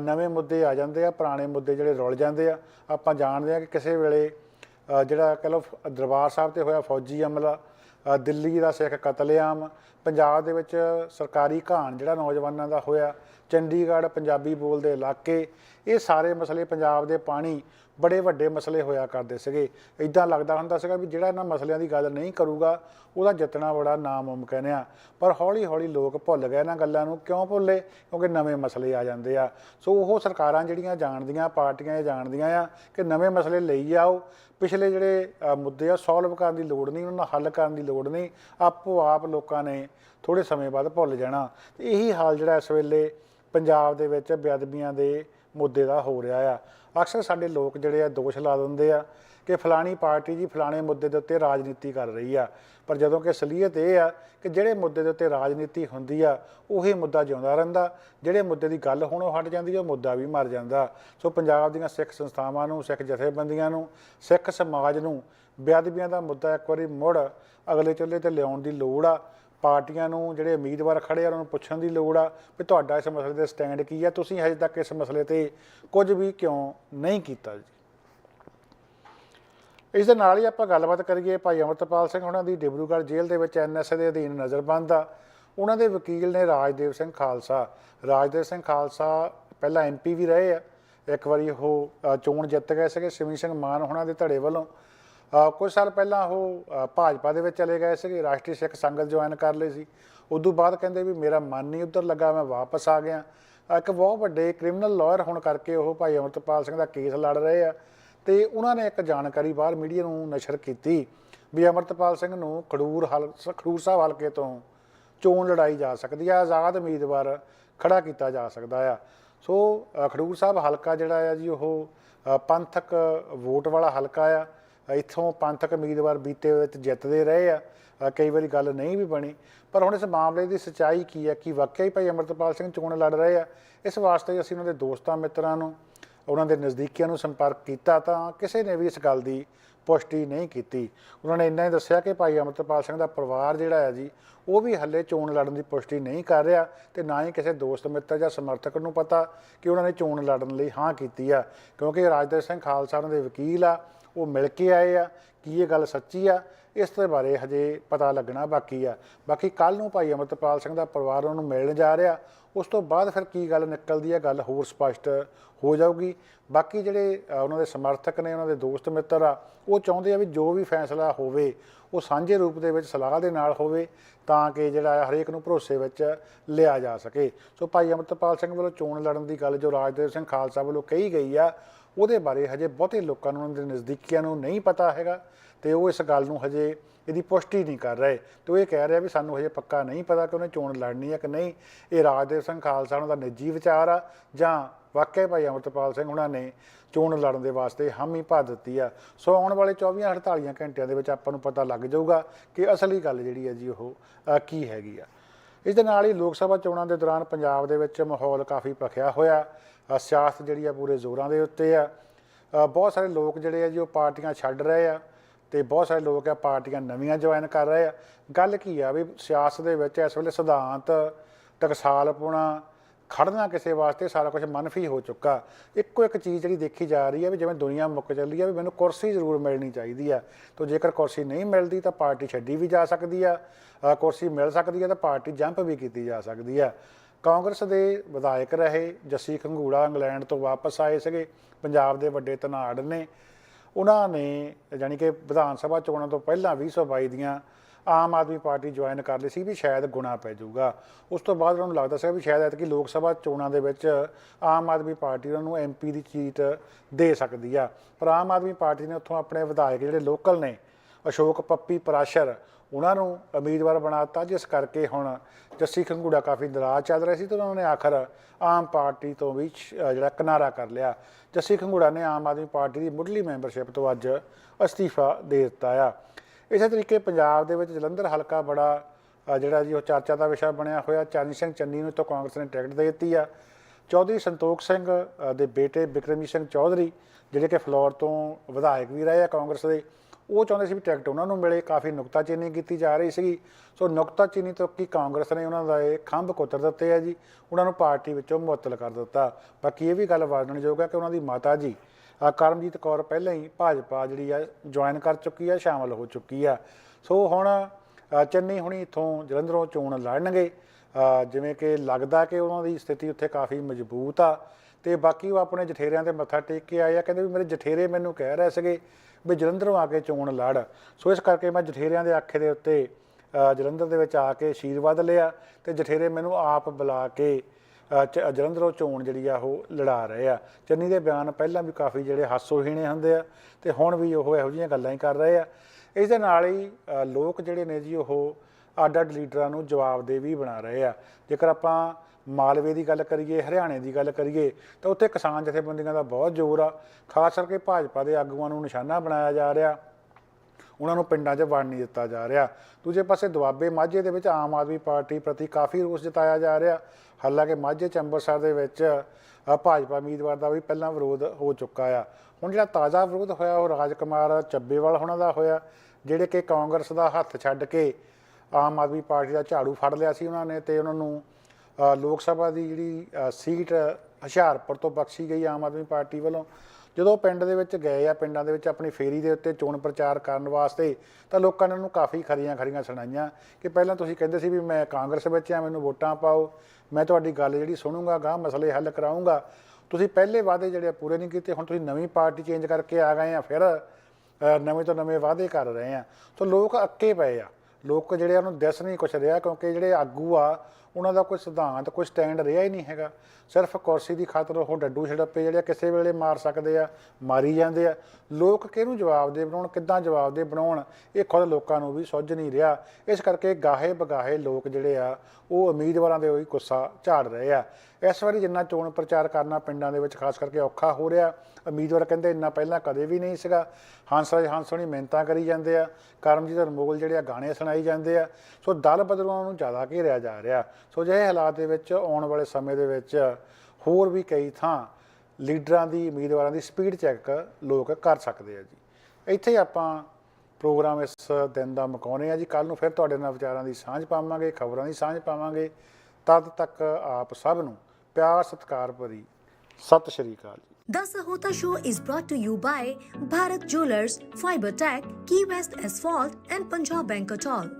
ਨਵੇਂ ਮੁੱਦੇ ਆ ਜਾਂਦੇ ਆ, ਪੁਰਾਣੇ ਮੁੱਦੇ ਜਿਹੜੇ ਰੁਲ ਜਾਂਦੇ ਆ। ਆਪਾਂ ਜਾਣਦੇ ਆ ਕਿ ਕਿਸੇ ਵੇਲੇ ਜਿਹੜਾ ਕਹ ਲਓ ਦਰਬਾਰ ਸਾਹਿਬ ਤੇ ਹੋਇਆ ਫੌਜੀ ਹਮਲਾ ਦਿੱਲੀ ਦਾ ਸਿੱਖ ਕਤਲੇਆਮ, ਪੰਜਾਬ ਦੇ ਵਿੱਚ ਸਰਕਾਰੀ ਘਾਣ ਜਿਹੜਾ ਨੌਜਵਾਨਾਂ ਦਾ ਹੋਇਆ ਚੰਡੀਗੜ੍ਹ ਪੰਜਾਬੀ ਬੋਲਦੇ ਇਲਾਕੇ, ਇਹ ਸਾਰੇ ਮਸਲੇ ਪੰਜਾਬ ਦੇ ਪਾਣੀ ਬੜੇ ਵੱਡੇ ਮਸਲੇ ਹੋਇਆ ਕਰਦੇ ਸੀਗੇ। ਇਦਾਂ ਲੱਗਦਾ ਹੁੰਦਾ ਸੀਗਾ ਵੀ ਜਿਹੜਾ ਇਹਨਾਂ ਮਸਲਿਆਂ ਦੀ ਗੱਲ ਨਹੀਂ ਕਰੂਗਾ, ਉਹਦਾ ਜਿੱਤਣਾ ਬੜਾ ਨਾਮੁਮਕਿਨ ਆ। ਪਰ ਹੌਲੀ ਹੌਲੀ ਲੋਕ ਭੁੱਲ ਗਏ ਇਹਨਾਂ ਗੱਲਾਂ ਨੂੰ। ਕਿਉਂ ਭੁੱਲੇ? ਕਿਉਂਕਿ ਨਵੇਂ ਮਸਲੇ ਆ ਜਾਂਦੇ ਆ। ਸੋ ਉਹ ਸਰਕਾਰਾਂ ਜਿਹੜੀਆਂ ਜਾਣਦੀਆਂ, ਪਾਰਟੀਆਂ ਇਹ ਜਾਣਦੀਆਂ ਆ ਕਿ ਨਵੇਂ ਮਸਲੇ ਲਈ ਆਓ। ਪਿਛਲੇ ਜਿਹੜੇ ਮੁੱਦੇ ਆ ਸੋਲਵ ਕਰਨ ਦੀ ਲੋੜ ਨਹੀਂ, ਉਹਨਾਂ ਨੂੰ ਹੱਲ ਕਰਨ ਦੀ ਲੋੜ ਨਹੀਂ। ਆਪੋ ਆਪ ਲੋਕਾਂ ਨੇ ਥੋੜੇ ਸਮੇਂ ਬਾਅਦ ਭੁੱਲ ਜਾਣਾ। ਤੇ ਇਹੀ ਹਾਲ ਜਿਹੜਾ ਇਸ ਵੇਲੇ ਪੰਜਾਬ ਦੇ ਵਿੱਚ ਬੇਅਦਬੀਆਂ ਦੇ ਮੁੱਦੇ ਦਾ ਹੋ ਰਿਹਾ ਆ। ਅਕਸਰ ਸਾਡੇ ਲੋਕ ਜਿਹੜੇ ਆ ਦੋਸ਼ ਲਾ ਦਿੰਦੇ ਆ ਕਿ ਫਲਾਣੀ ਪਾਰਟੀ ਜੀ ਫਲਾਣੇ ਮੁੱਦੇ ਦੇ ਉੱਤੇ ਰਾਜਨੀਤੀ ਕਰ ਰਹੀ ਆ। ਪਰ ਜਦੋਂ ਕਿ ਅਸਲੀਅਤ ਇਹ ਆ ਕਿ ਜਿਹੜੇ ਮੁੱਦੇ ਦੇ ਉੱਤੇ ਰਾਜਨੀਤੀ ਹੁੰਦੀ ਆ, ਉਹੀ ਮੁੱਦਾ ਜਿਉਂਦਾ ਰਹਿੰਦਾ। ਜਿਹੜੇ ਮੁੱਦੇ ਦੀ ਗੱਲ ਹੁਣ ਉਹ ਹਟ ਜਾਂਦੀ ਆ, ਉਹ ਮੁੱਦਾ ਵੀ ਮਰ ਜਾਂਦਾ। ਸੋ ਪੰਜਾਬ ਦੀਆਂ ਸਿੱਖ ਸੰਸਥਾਵਾਂ ਨੂੰ, ਸਿੱਖ ਜਥੇਬੰਦੀਆਂ ਨੂੰ, ਸਿੱਖ ਸਮਾਜ ਨੂੰ ਬੇਅਦਬੀਆਂ ਦਾ ਮੁੱਦਾ ਇੱਕ ਵਾਰੀ ਮੁੜ ਅਗਲੇ ਚੁੱਲ੍ਹੇ ਤੇ ਲਿਆਉਣ ਦੀ ਲੋੜ ਆ। ਪਾਰਟੀਆਂ ਨੂੰ ਜਿਹੜੇ ਉਮੀਦਵਾਰ ਖੜੇ ਆ, ਉਹਨਾਂ ਨੂੰ ਪੁੱਛਣ ਦੀ ਲੋੜ ਆ ਵੀ ਤੁਹਾਡਾ ਇਸ ਮਸਲੇ ਤੇ ਸਟੈਂਡ ਕੀ ਆ, ਤੁਸੀਂ ਹਜੇ ਤੱਕ ਇਸ ਮਸਲੇ ਤੇ ਕੁਝ ਵੀ ਕਿਉਂ ਨਹੀਂ ਕੀਤਾ ਜੀ? ਇਸ ਦੇ ਨਾਲ ਹੀ ਆਪਾਂ ਗੱਲਬਾਤ ਕਰੀਏ, ਭਾਈ ਅਮਰਤਪਾਲ ਸਿੰਘ ਉਹਨਾਂ ਦੀ ਡਿਬਰੂਗੜ੍ਹ ਜੇਲ੍ਹ ਦੇ ਵਿੱਚ ਐਨਐਸਏ ਦੇ ਅਧੀਨ ਨਜ਼ਰਬੰਦ ਆ। ਉਹਨਾਂ ਦੇ ਵਕੀਲ ਨੇ ਰਾਜਦੇਵ ਸਿੰਘ ਖਾਲਸਾ। ਰਾਜਦੇਵ ਸਿੰਘ ਖਾਲਸਾ ਪਹਿਲਾਂ ਐਮਪੀ ਵੀ ਰਹੇ ਆ। ਇੱਕ ਵਾਰੀ ਉਹ ਚੋਣ ਜਿੱਤ ਗਏ ਸੀਗੇ। ਸਿਵੀ ਸਿੰਘ ਮਾਨ ਉਹਨਾਂ ਦੇ ਧੜੇ ਵੱਲੋਂ ਕੁਝ ਸਾਲ ਪਹਿਲਾਂ ਉਹ ਭਾਜਪਾ ਦੇ ਵਿੱਚ ਚਲੇ ਗਏ ਸੀਗੇ, ਰਾਸ਼ਟਰੀ ਸਿੱਖ ਸੰਗਤ ਜੁਆਇਨ ਕਰ ਲਈ ਸੀ। ਉਦੋਂ ਬਾਅਦ ਕਹਿੰਦੇ ਵੀ ਮੇਰਾ ਮਨ ਨਹੀਂ ਉੱਧਰ ਲੱਗਾ, ਮੈਂ ਵਾਪਸ ਆ ਗਿਆ। ਇੱਕ ਬਹੁਤ ਵੱਡੇ ਕ੍ਰਿਮੀਨਲ ਲਾਇਰ ਹੋਣ ਕਰਕੇ ਉਹ ਭਾਈ ਅਮਰਤਪਾਲ ਸਿੰਘ ਦਾ ਕੇਸ ਲੜ ਰਹੇ ਆ। ਤੇ ਉਹਨਾਂ ਨੇ ਇੱਕ ਜਾਣਕਾਰੀ ਬਾਹਰ ਮੀਡੀਆ ਨੂੰ ਨਸ਼ਰ ਕੀਤੀ ਵੀ ਅਮਰਤਪਾਲ ਸਿੰਘ ਨੂੰ ਖਡੂਰ ਹਲ, ਖਡੂਰ ਸਾਹਿਬ ਹਲਕੇ ਤੋਂ ਚੋਣ ਲੜਾਈ ਜਾ ਸਕਦੀ ਆ, ਆਜ਼ਾਦ ਉਮੀਦਵਾਰ ਖੜਾ ਕੀਤਾ ਜਾ ਸਕਦਾ ਆ। ਸੋ ਖਡੂਰ ਸਾਹਿਬ ਹਲਕਾ ਜਿਹੜਾ ਆ ਜੀ, ਉਹ ਪੰਥਕ ਵੋਟ ਵਾਲਾ ਹਲਕਾ ਆ। ਇੱਥੋਂ ਪੰਥਕ ਉਮੀਦਵਾਰ ਬੀਤੇ ਵਿੱਚ ਜਿੱਤਦੇ ਰਹੇ ਆ ਕਈ ਵਾਰੀ ਗੱਲ ਨਹੀਂ ਵੀ ਬਣੀ। ਪਰ ਹੁਣ ਇਸ ਮਾਮਲੇ ਦੀ ਸਚਾਈ ਕੀ ਹੈ ਕਿ ਵਾਕਿਆ ਹੀ ਭਾਈ ਅਮਰਤਪਾਲ ਸਿੰਘ ਚੋਣ ਲੜ ਰਹੇ ਆ? ਇਸ ਵਾਸਤੇ ਅਸੀਂ ਉਹਨਾਂ ਦੇ ਦੋਸਤਾਂ, ਮਿੱਤਰਾਂ ਨੂੰ, ਉਹਨਾਂ ਦੇ ਨਜ਼ਦੀਕੀਆਂ ਨੂੰ ਸੰਪਰਕ ਕੀਤਾ ਤਾਂ ਕਿਸੇ ਨੇ ਵੀ ਇਸ ਗੱਲ ਦੀ ਪੁਸ਼ਟੀ ਨਹੀਂ ਕੀਤੀ। ਉਹਨਾਂ ਨੇ ਇੰਨਾ ਹੀ ਦੱਸਿਆ ਕਿ ਭਾਈ ਅਮਰਤਪਾਲ ਸਿੰਘ ਦਾ ਪਰਿਵਾਰ ਜਿਹੜਾ ਹੈ ਜੀ, ਉਹ ਵੀ ਹੱਲੇ ਚੋਣ ਲੜਨ ਦੀ ਪੁਸ਼ਟੀ ਨਹੀਂ ਕਰ ਰਿਹਾ ਤੇ ਨਾ ਹੀ ਕਿਸੇ ਦੋਸਤ, ਮਿੱਤਰ ਜਾਂ ਸਮਰਥਕ ਨੂੰ ਪਤਾ ਕਿ ਉਹਨਾਂ ਨੇ ਚੋਣ ਲੜਨ ਲਈ ਹਾਂ ਕੀਤੀ ਆ। ਕਿਉਂਕਿ ਰਾਜਦਰ ਸਿੰਘ ਖਾਲਸਾ ਉਹਨਾਂ ਦੇ ਵਕੀਲ ਆ ਉਹ ਮਿਲ ਕੇ ਆਏ ਆ, ਕੀ ਇਹ ਗੱਲ ਸੱਚੀ ਆ? ਇਸ ਦੇ ਬਾਰੇ ਹਜੇ ਪਤਾ ਲੱਗਣਾ ਬਾਕੀ ਆ। ਬਾਕੀ ਕੱਲ ਨੂੰ ਭਾਈ ਅਮਰਤਪਾਲ ਸਿੰਘ ਦਾ ਪਰਿਵਾਰ ਉਹਨਾਂ ਨੂੰ ਮਿਲਣ ਜਾ ਰਿਹਾ, ਉਸ ਤੋਂ ਬਾਅਦ ਫਿਰ ਕੀ ਗੱਲ ਨਿਕਲਦੀ ਹੈ ਗੱਲ ਹੋਰ ਸਪਸ਼ਟ ਹੋ ਜਾਊਗੀ। ਬਾਕੀ ਜਿਹੜੇ ਉਹਨਾਂ ਦੇ ਸਮਰਥਕ ਨੇ, ਉਹਨਾਂ ਦੇ ਦੋਸਤ ਮਿੱਤਰ ਆ, ਉਹ ਚਾਹੁੰਦੇ ਆ ਵੀ ਜੋ ਵੀ ਫੈਸਲਾ ਹੋਵੇ, ਉਹ ਸਾਂਝੇ ਰੂਪ ਦੇ ਵਿੱਚ ਸਲਾਹ ਦੇ ਨਾਲ ਹੋਵੇ, ਤਾਂ ਕਿ ਜਿਹੜਾ ਹਰੇਕ ਨੂੰ ਭਰੋਸੇ ਵਿੱਚ ਲਿਆ ਜਾ ਸਕੇ। ਸੋ ਭਾਈ ਅਮਰਤਪਾਲ ਸਿੰਘ ਵੱਲੋਂ ਚੋਣ ਲੜਨ ਦੀ ਗੱਲ ਜੋ ਰਾਜਦੇਵ ਸਿੰਘ ਖਾਲਸਾ ਵੱਲੋਂ ਕਹੀ ਗਈ ਆ ਉਹਦੇ ਬਾਰੇ ਹਜੇ ਬਹੁਤੇ ਲੋਕਾਂ ਨੂੰ ਉਹਨਾਂ ਦੇ ਨਜ਼ਦੀਕੀਆਂ ਨੂੰ ਨਹੀਂ ਪਤਾ ਹੈਗਾ ਤੇ ਉਹ ਇਸ ਗੱਲ ਨੂੰ ਹਜੇ ਇਹਦੀ ਪੁਸ਼ਟੀ ਨਹੀਂ ਕਰ ਰਹੇ। ਤੇ ਉਹ ਇਹ ਕਹਿ ਰਿਹਾ ਵੀ ਸਾਨੂੰ ਹਜੇ ਪੱਕਾ ਨਹੀਂ ਪਤਾ ਕਿ ਉਹਨੇ ਚੋਣ ਲੜਨੀ ਹੈ ਕਿ ਨਹੀਂ। ਇਹ ਰਾਜਦੇਵ ਸਿੰਘ ਖਾਲਸਾ ਉਹਨਾਂ ਦਾ ਨਿੱਜੀ ਵਿਚਾਰ ਆ, ਜਾਂ ਵਾਕਿਆ ਭਾਈ ਅਮਰਤਪਾਲ ਸਿੰਘ ਉਹਨਾਂ ਨੇ ਚੋਣ ਲੜਨ ਦੇ ਵਾਸਤੇ ਹਾਮੀ ਭਰ ਦਿੱਤੀ ਆ। ਸੋ ਆਉਣ ਵਾਲੇ 24 48 ਘੰਟਿਆਂ ਦੇ ਵਿੱਚ ਆਪਾਂ ਨੂੰ ਪਤਾ ਲੱਗ ਜਾਊਗਾ ਕਿ ਅਸਲੀ ਗੱਲ ਜਿਹੜੀ ਹੈ ਜੀ ਉਹ ਕੀ ਹੈਗੀ ਆ। ਇਸ ਦੇ ਨਾਲ ਹੀ ਲੋਕ ਸਭਾ ਚੋਣਾਂ ਦੇ ਦੌਰਾਨ ਪੰਜਾਬ ਦੇ ਵਿੱਚ ਮਾਹੌਲ ਕਾਫੀ ਭਖਿਆ ਹੋਇਆ। ਸਿਆਸਤ ਜਿਹੜੀ ਆ ਪੂਰੇ ਜ਼ੋਰਾਂ ਦੇ ਉੱਤੇ ਆ। ਬਹੁਤ ਸਾਰੇ ਲੋਕ ਜਿਹੜੇ ਆ ਜੀ, ਉਹ ਪਾਰਟੀਆਂ ਛੱਡ ਰਹੇ ਆ ਤੇ ਬਹੁਤ ਸਾਰੇ ਲੋਕ ਆ ਪਾਰਟੀਆਂ ਨਵੀਆਂ ਜੁਆਇਨ ਕਰ ਰਹੇ ਆ। ਗੱਲ ਕੀ ਆ ਵੀ ਸਿਆਸਤ ਦੇ ਵਿੱਚ ਇਸ ਵੇਲੇ ਸਿਧਾਂਤ ਟਕਸਾਲਪੁਣਾ ਖੜਨਾ ਕਿਸੇ ਵਾਸਤੇ ਸਾਰਾ ਕੁਝ ਮਨਫੀ ਹੋ ਚੁੱਕਾ। ਇੱਕੋ ਇੱਕ ਚੀਜ਼ ਜਿਹੜੀ ਦੇਖੀ ਜਾ ਰਹੀ ਹੈ ਵੀ ਜਿਵੇਂ ਦੁਨੀਆ ਮੁੱਕ ਚੱਲੀ ਆ ਵੀ ਮੈਨੂੰ ਕੁਰਸੀ ਜ਼ਰੂਰ ਮਿਲਣੀ ਚਾਹੀਦੀ ਆ। ਤਾਂ ਜੇਕਰ ਕੁਰਸੀ ਨਹੀਂ ਮਿਲਦੀ ਤਾਂ ਪਾਰਟੀ ਛੱਡੀ ਵੀ ਜਾ ਸਕਦੀ ਆ। ਕੁਰਸੀ ਮਿਲ ਸਕਦੀ ਆ ਤਾਂ ਪਾਰਟੀ ਜੰਪ ਵੀ ਕੀਤੀ ਜਾ ਸਕਦੀ ਆ। ਕਾਂਗਰਸ ਦੇ ਵਿਧਾਇਕ ਰਹੇ, ਜੱਸੀ ਖੰਗੂੜਾ ਇੰਗਲੈਂਡ ਤੋਂ ਵਾਪਸ ਆਏ ਸੀਗੇ, ਪੰਜਾਬ ਦੇ ਵੱਡੇ ਧਨਾੜ ਨੇ। ਉਹਨਾਂ ਨੇ ਯਾਨੀ ਕਿ ਵਿਧਾਨ ਸਭਾ ਚੋਣਾਂ ਤੋਂ ਪਹਿਲਾਂ 2022 ਦੀਆਂ ਆਮ ਆਦਮੀ ਪਾਰਟੀ ਜੁਆਇਨ ਕਰ ਲਈ ਸੀ ਵੀ ਸ਼ਾਇਦ ਗੁਣਾ ਪੈ ਜਾਊਗਾ। ਉਸ ਤੋਂ ਬਾਅਦ ਉਹਨਾਂ ਨੂੰ ਲੱਗਦਾ ਸੀ ਵੀ ਸ਼ਾਇਦ ਐਤਕੀ ਲੋਕ ਸਭਾ ਚੋਣਾਂ ਦੇ ਵਿੱਚ ਆਮ ਆਦਮੀ ਪਾਰਟੀ ਉਹਨਾਂ ਨੂੰ ਐਮਪੀ ਦੀ ਸੀਟ ਦੇ ਸਕਦੀ ਆ। ਪਰ ਆਮ ਆਦਮੀ ਪਾਰਟੀ ਨੇ ਉੱਥੋਂ ਆਪਣੇ ਵਿਧਾਇਕ ਜਿਹੜੇ ਲੋਕਲ ਨੇ ਅਸ਼ੋਕ ਪੱਪੀ ਪਰਾਸ਼ਰ, ਉਹਨਾਂ ਨੂੰ ਉਮੀਦਵਾਰ ਬਣਾਤਾ ਜਿਸ ਕਰਕੇ ਹੁਣ ਜੱਸੀ ਖੰਗੂੜਾ ਕਾਫੀ ਨਰਾਜ਼ ਚੱਲ ਰਿਹਾ ਸੀ ਤੇ ਉਹਨਾਂ ਨੇ ਆਖਰ ਆਮ ਪਾਰਟੀ ਤੋਂ ਵੀ ਜਿਹੜਾ ਕਿਨਾਰਾ ਕਰ ਲਿਆ। ਜੱਸੀ ਖੰਗੂੜਾ ਨੇ ਆਮ ਆਦਮੀ ਪਾਰਟੀ ਦੀ ਮੁੱਢਲੀ ਮੈਂਬਰਸ਼ਿਪ ਤੋਂ ਅੱਜ ਅਸਤੀਫਾ ਦੇ ਦਿੱਤਾ ਆ। ਇਸੇ ਤਰੀਕੇ ਪੰਜਾਬ ਦੇ ਵਿੱਚ ਜਲੰਧਰ ਹਲਕਾ ਬੜਾ ਜਿਹੜਾ ਜੀ ਉਹ ਚਰਚਾ ਦਾ ਵਿਸ਼ਾ ਬਣਿਆ ਹੋਇਆ, ਚਰਨੀ ਸਿੰਘ ਚੰਨੀ ਨੂੰ ਤੋਂ ਕਾਂਗਰਸ ਨੇ ਟਿਕਟ ਦੇ ਦਿੱਤੀ ਆ। ਚੌਧਰੀ ਸੰਤੋਖ ਸਿੰਘ ਦੇ ਬੇਟੇ ਬਿਕਰਮੀ ਸਿੰਘ ਚੌਧਰੀ, ਜਿਹੜੇ ਕਿ ਫਲੋਰ ਤੋਂ ਵਿਧਾਇਕ ਵੀ ਰਹੇ ਆ ਕਾਂਗਰਸ ਦੇ ਉਹ ਚਾਹੁੰਦੇ ਸੀ ਵੀ ਟਿਕਟ ਉਹਨਾਂ ਨੂੰ ਮਿਲੇ, ਕਾਫੀ ਨੁਕਤਾਚੀਨੀ ਕੀਤੀ ਜਾ ਰਹੀ ਸੀਗੀ। ਸੋ ਨੁਕਤਾਚੀਨੀ ਤੋਂ ਕੀ ਕਾਂਗਰਸ ਨੇ ਉਹਨਾਂ ਦਾ ਇਹ ਖੰਭ ਕੁੱਤਰ ਦਿੱਤੇ ਆ ਜੀ? ਉਹਨਾਂ ਨੂੰ ਪਾਰਟੀ ਵਿੱਚੋਂ ਮੁਅੱਤਲ ਕਰ ਦਿੱਤਾ। ਬਾਕੀ ਇਹ ਵੀ ਗੱਲ ਵਰਣਨਯੋਗ ਹੈ ਕਿ ਉਹਨਾਂ ਦੀ ਮਾਤਾ ਜੀ ਕਰਮਜੀਤ ਕੌਰ ਪਹਿਲਾਂ ਹੀ ਭਾਜਪਾ ਜਿਹੜੀ ਆ, ਜੁਆਇਨ ਕਰ ਚੁੱਕੀ ਆ, ਸ਼ਾਮਲ ਹੋ ਚੁੱਕੀ ਆ। ਸੋ ਹੁਣ ਚੰਨੀ ਹੁਣੀ ਇਥੋਂ ਜਲੰਧਰੋਂ ਚੋਣ ਲੜਨਗੇ। ਜਿਵੇਂ ਕਿ ਲੱਗਦਾ ਕਿ ਉਹਨਾਂ ਦੀ ਸਥਿਤੀ ਉੱਥੇ ਕਾਫੀ ਮਜ਼ਬੂਤ ਆ। ਤੇ ਬਾਕੀ ਉਹ ਆਪਣੇ ਜਠੇਰਿਆਂ ਤੇ ਮੱਥਾ ਟੇਕ ਕੇ ਆਏ ਆ। ਕਹਿੰਦੇ ਵੀ ਮੇਰੇ ਜਠੇਰੇ ਮੈਨੂੰ ਕਹਿ ਰਹੇ ਸੀਗੇ ਵੀ ਜਲੰਧਰੋਂ ਆ ਕੇ ਚੋਣ ਲੜ। ਸੋ ਇਸ ਕਰਕੇ ਮੈਂ ਜਠੇਰਿਆਂ ਦੇ ਆਖੇ ਦੇ ਉੱਤੇ ਜਲੰਧਰ ਦੇ ਵਿੱਚ ਆ ਕੇ ਆਸ਼ੀਰਵਾਦ ਲਿਆ ਤੇ ਜਠੇਰੇ ਮੈਨੂੰ ਆਪ ਬੁਲਾ ਕੇ ਚ- ਜਲੰਧਰੋਂ ਚੋਣ ਜਿਹੜੀ ਆ ਉਹ ਲੜਾ ਰਹੇ ਆ। ਚੰਨੀ ਦੇ ਬਿਆਨ ਪਹਿਲਾਂ ਵੀ ਕਾਫੀ ਜਿਹੜੇ ਹਾਸੋਹੀਣੇ ਹੁੰਦੇ ਆ ਤੇ ਹੁਣ ਵੀ ਉਹ ਇਹੋ ਜਿਹੀਆਂ ਗੱਲਾਂ ਹੀ ਕਰ ਰਹੇ ਆ। ਇਸ ਦੇ ਨਾਲ ਹੀ ਲੋਕ ਜਿਹੜੇ ਨੇ ਜੀ ਉਹ ਅੱਡ ਅੱਡ ਲੀਡਰਾਂ ਨੂੰ ਜਵਾਬਦੇ ਵੀ ਬਣਾ ਰਹੇ ਆ। ਜੇਕਰ ਆਪਾਂ ਮਾਲਵੇ ਦੀ ਗੱਲ ਕਰੀਏ, ਹਰਿਆਣੇ ਦੀ ਗੱਲ ਕਰੀਏ, ਤਾਂ ਉੱਥੇ ਕਿਸਾਨ ਜਥੇਬੰਦੀਆਂ ਦਾ ਬਹੁਤ ਜ਼ੋਰ ਆ। ਖਾਸ ਕਰਕੇ ਭਾਜਪਾ ਦੇ ਆਗੂਆਂ ਨੂੰ ਨਿਸ਼ਾਨਾ ਬਣਾਇਆ ਜਾ ਰਿਹਾ। ਉਹਨਾਂ ਨੂੰ ਪਿੰਡਾਂ 'ਚ ਵੜ ਨਹੀਂ ਦਿੱਤਾ ਜਾ ਰਿਹਾ। ਦੂਜੇ ਪਾਸੇ ਦੁਆਬੇ ਮਾਝੇ ਦੇ ਵਿੱਚ ਆਮ ਆਦਮੀ ਪਾਰਟੀ ਪ੍ਰਤੀ ਕਾਫੀ ਰੋਸ ਜਤਾਇਆ ਜਾ ਰਿਹਾ। ਹਾਲਾਂਕਿ ਮਾਝੇ ਚ ਅੰਮ੍ਰਿਤਸਰ ਦੇ ਵਿੱਚ ਭਾਜਪਾ ਉਮੀਦਵਾਰ ਦਾ ਵੀ ਪਹਿਲਾਂ ਵਿਰੋਧ ਹੋ ਚੁੱਕਾ ਆ। ਹੁਣ ਜਿਹੜਾ ਤਾਜ਼ਾ ਵਿਰੋਧ ਹੋਇਆ, ਉਹ ਰਾਜਕੁਮਾਰ ਚੱਬੇਵਾਲ ਹੋਣਾ ਦਾ ਹੋਇਆ, ਜਿਹੜੇ ਕਿ ਕਾਂਗਰਸ ਦਾ ਹੱਥ ਛੱਡ ਕੇ ਆਮ ਆਦਮੀ ਪਾਰਟੀ ਦਾ ਝਾੜੂ ਫੜ ਲਿਆ ਸੀ ਉਹਨਾਂ ਨੇ ਤੇ ਉਹਨਾਂ ਨੂੰ ਲੋਕ ਸਭਾ ਦੀ ਜਿਹੜੀ ਸੀਟ ਹੁਸ਼ਿਆਰਪੁਰ ਤੋਂ ਬਖਸ਼ੀ ਗਈ ਆਮ ਆਦਮੀ ਪਾਰਟੀ ਵੱਲੋਂ। ਜਦੋਂ ਪਿੰਡ ਦੇ ਵਿੱਚ ਗਏ ਆ ਪਿੰਡਾਂ ਦੇ ਵਿੱਚ ਆਪਣੀ ਫੇਰੀ ਦੇ ਉੱਤੇ ਚੋਣ ਪ੍ਰਚਾਰ ਕਰਨ ਵਾਸਤੇ, ਤਾਂ ਲੋਕਾਂ ਨੇ ਉਹਨੂੰ ਕਾਫੀ ਖਰੀਆਂ ਖਰੀਆਂ ਸੁਣਾਈਆਂ ਕਿ ਪਹਿਲਾਂ ਤੁਸੀਂ ਕਹਿੰਦੇ ਸੀ ਵੀ ਮੈਂ ਕਾਂਗਰਸ ਵਿੱਚ ਆ, ਮੈਨੂੰ ਵੋਟਾਂ ਪਾਓ, ਮੈਂ ਤੁਹਾਡੀ ਗੱਲ ਜਿਹੜੀ ਸੁਣੂੰਗਾ ਗਾਂ ਮਸਲੇ ਹੱਲ ਕਰਾਉਂਗਾ ਤੁਸੀਂ ਪਹਿਲੇ ਵਾਅਦੇ ਜਿਹੜੇ ਆ ਪੂਰੇ ਨਹੀਂ ਕੀਤੇ, ਹੁਣ ਤੁਸੀਂ ਨਵੀਂ ਪਾਰਟੀ ਚੇਂਜ ਕਰਕੇ ਆ ਗਏ ਆ, ਫਿਰ ਨਵੇਂ ਤੋਂ ਨਵੇਂ ਵਾਅਦੇ ਕਰ ਰਹੇ ਆ। ਸੋ ਲੋਕ ਅੱਕੇ ਪਏ ਆ। ਲੋਕ ਜਿਹੜੇ ਆ, ਉਹਨੂੰ ਦਿਸ ਨਹੀਂ ਕੁਛ ਰਿਹਾ ਕਿਉਂਕਿ ਜਿਹੜੇ ਆਗੂ ਆ ਉਹਨਾਂ ਦਾ ਕੋਈ ਸਿਧਾਂਤ, ਕੋਈ ਸਟੈਂਡ ਰਿਹਾ ਹੀ ਨਹੀਂ ਹੈਗਾ। ਸਿਰਫ ਕੁਰਸੀ ਦੀ ਖਾਤਰ ਉਹ ਡੱਡੂ ਛੜੱਪੇ ਜਿਹੜੇ ਆ ਕਿਸੇ ਵੇਲੇ ਮਾਰ ਸਕਦੇ ਆ, ਮਾਰੀ ਜਾਂਦੇ ਆ। ਲੋਕ ਕਿਹਨੂੰ ਜਵਾਬਦੇ ਬਣਾਉਣ, ਕਿੱਦਾਂ ਜਵਾਬਦੇ ਬਣਾਉਣ, ਇਹ ਖੁਦ ਲੋਕਾਂ ਨੂੰ ਵੀ ਸੁੱਝ ਨਹੀਂ ਰਿਹਾ। ਇਸ ਕਰਕੇ ਗਾਹੇ ਬਗਾਹੇ ਲੋਕ ਜਿਹੜੇ ਆ, ਉਹ ਉਮੀਦਵਾਰਾਂ ਦੇ ਉਹੀ ਗੁੱਸਾ ਝਾੜ ਰਹੇ ਆ। ਇਸ ਵਾਰੀ ਜਿੰਨਾ ਚੋਣ ਪ੍ਰਚਾਰ ਕਰਨਾ ਪਿੰਡਾਂ ਦੇ ਵਿੱਚ ਖਾਸ ਕਰਕੇ ਔਖਾ ਹੋ ਰਿਹਾ, ਉਮੀਦਵਾਰ ਕਹਿੰਦੇ ਇੰਨਾ ਪਹਿਲਾਂ ਕਦੇ ਵੀ ਨਹੀਂ ਸੀਗਾ। ਹੰਸਰਾਜ ਹੰਸੋਣੀ ਮਿਹਨਤਾਂ ਕਰੀ ਜਾਂਦੇ ਆ। ਕਰਮਜੀਤ ਅਨਮੋਲ ਜਿਹੜੇ ਆ ਗਾਣੇ ਸੁਣਾਈ ਜਾਂਦੇ ਆ। ਸੋ ਦਲ ਬਦਲੂਆਂ ਨੂੰ ਜ਼ਿਆਦਾ ਘੇਰਿਆ ਜਾ ਰਿਹਾ। ਸੋ ਜਿਹੇ ਹਾਲਾਤ ਦੇ ਵਿੱਚ ਆਉਣ ਵਾਲੇ ਸਮੇਂ ਦੇ ਵਿੱਚ ਹੋਰ ਵੀ ਕਈ ਥਾਂ ਲੀਡਰਾਂ ਦੀ ਉਮੀਦਵਾਰਾਂ ਦੀ ਸਪੀਡ ਚੈੱਕ ਲੋਕ ਕਰ ਸਕਦੇ ਆ ਜੀ। ਇੱਥੇ ਆਪਾਂ ਪ੍ਰੋਗਰਾਮ ਇਸ ਦਿਨ ਦਾ ਮੁਕਾਉਂਦੇ ਆ ਜੀ। ਕੱਲ ਨੂੰ ਫਿਰ ਤੁਹਾਡੇ ਨਾਲ ਵਿਚਾਰਾਂ ਦੀ ਸਾਂਝ ਪਾਵਾਂਗੇ ਖਬਰਾਂ ਦੀ ਸਾਂਝ ਪਾਵਾਂਗੇ। ਤਦ ਤੱਕ ਆਪ ਸਭ ਨੂੰ ਪਿਆਰ ਸਤਿਕਾਰ ਭਰੀ ਸਤਿ ਸ਼੍ਰੀ ਅਕਾਲ ਜੀ। The Sahota Show is brought to you by Bharat Jewelers, Fibertech, Key West Asphalt, and Punjab Bank Atoll.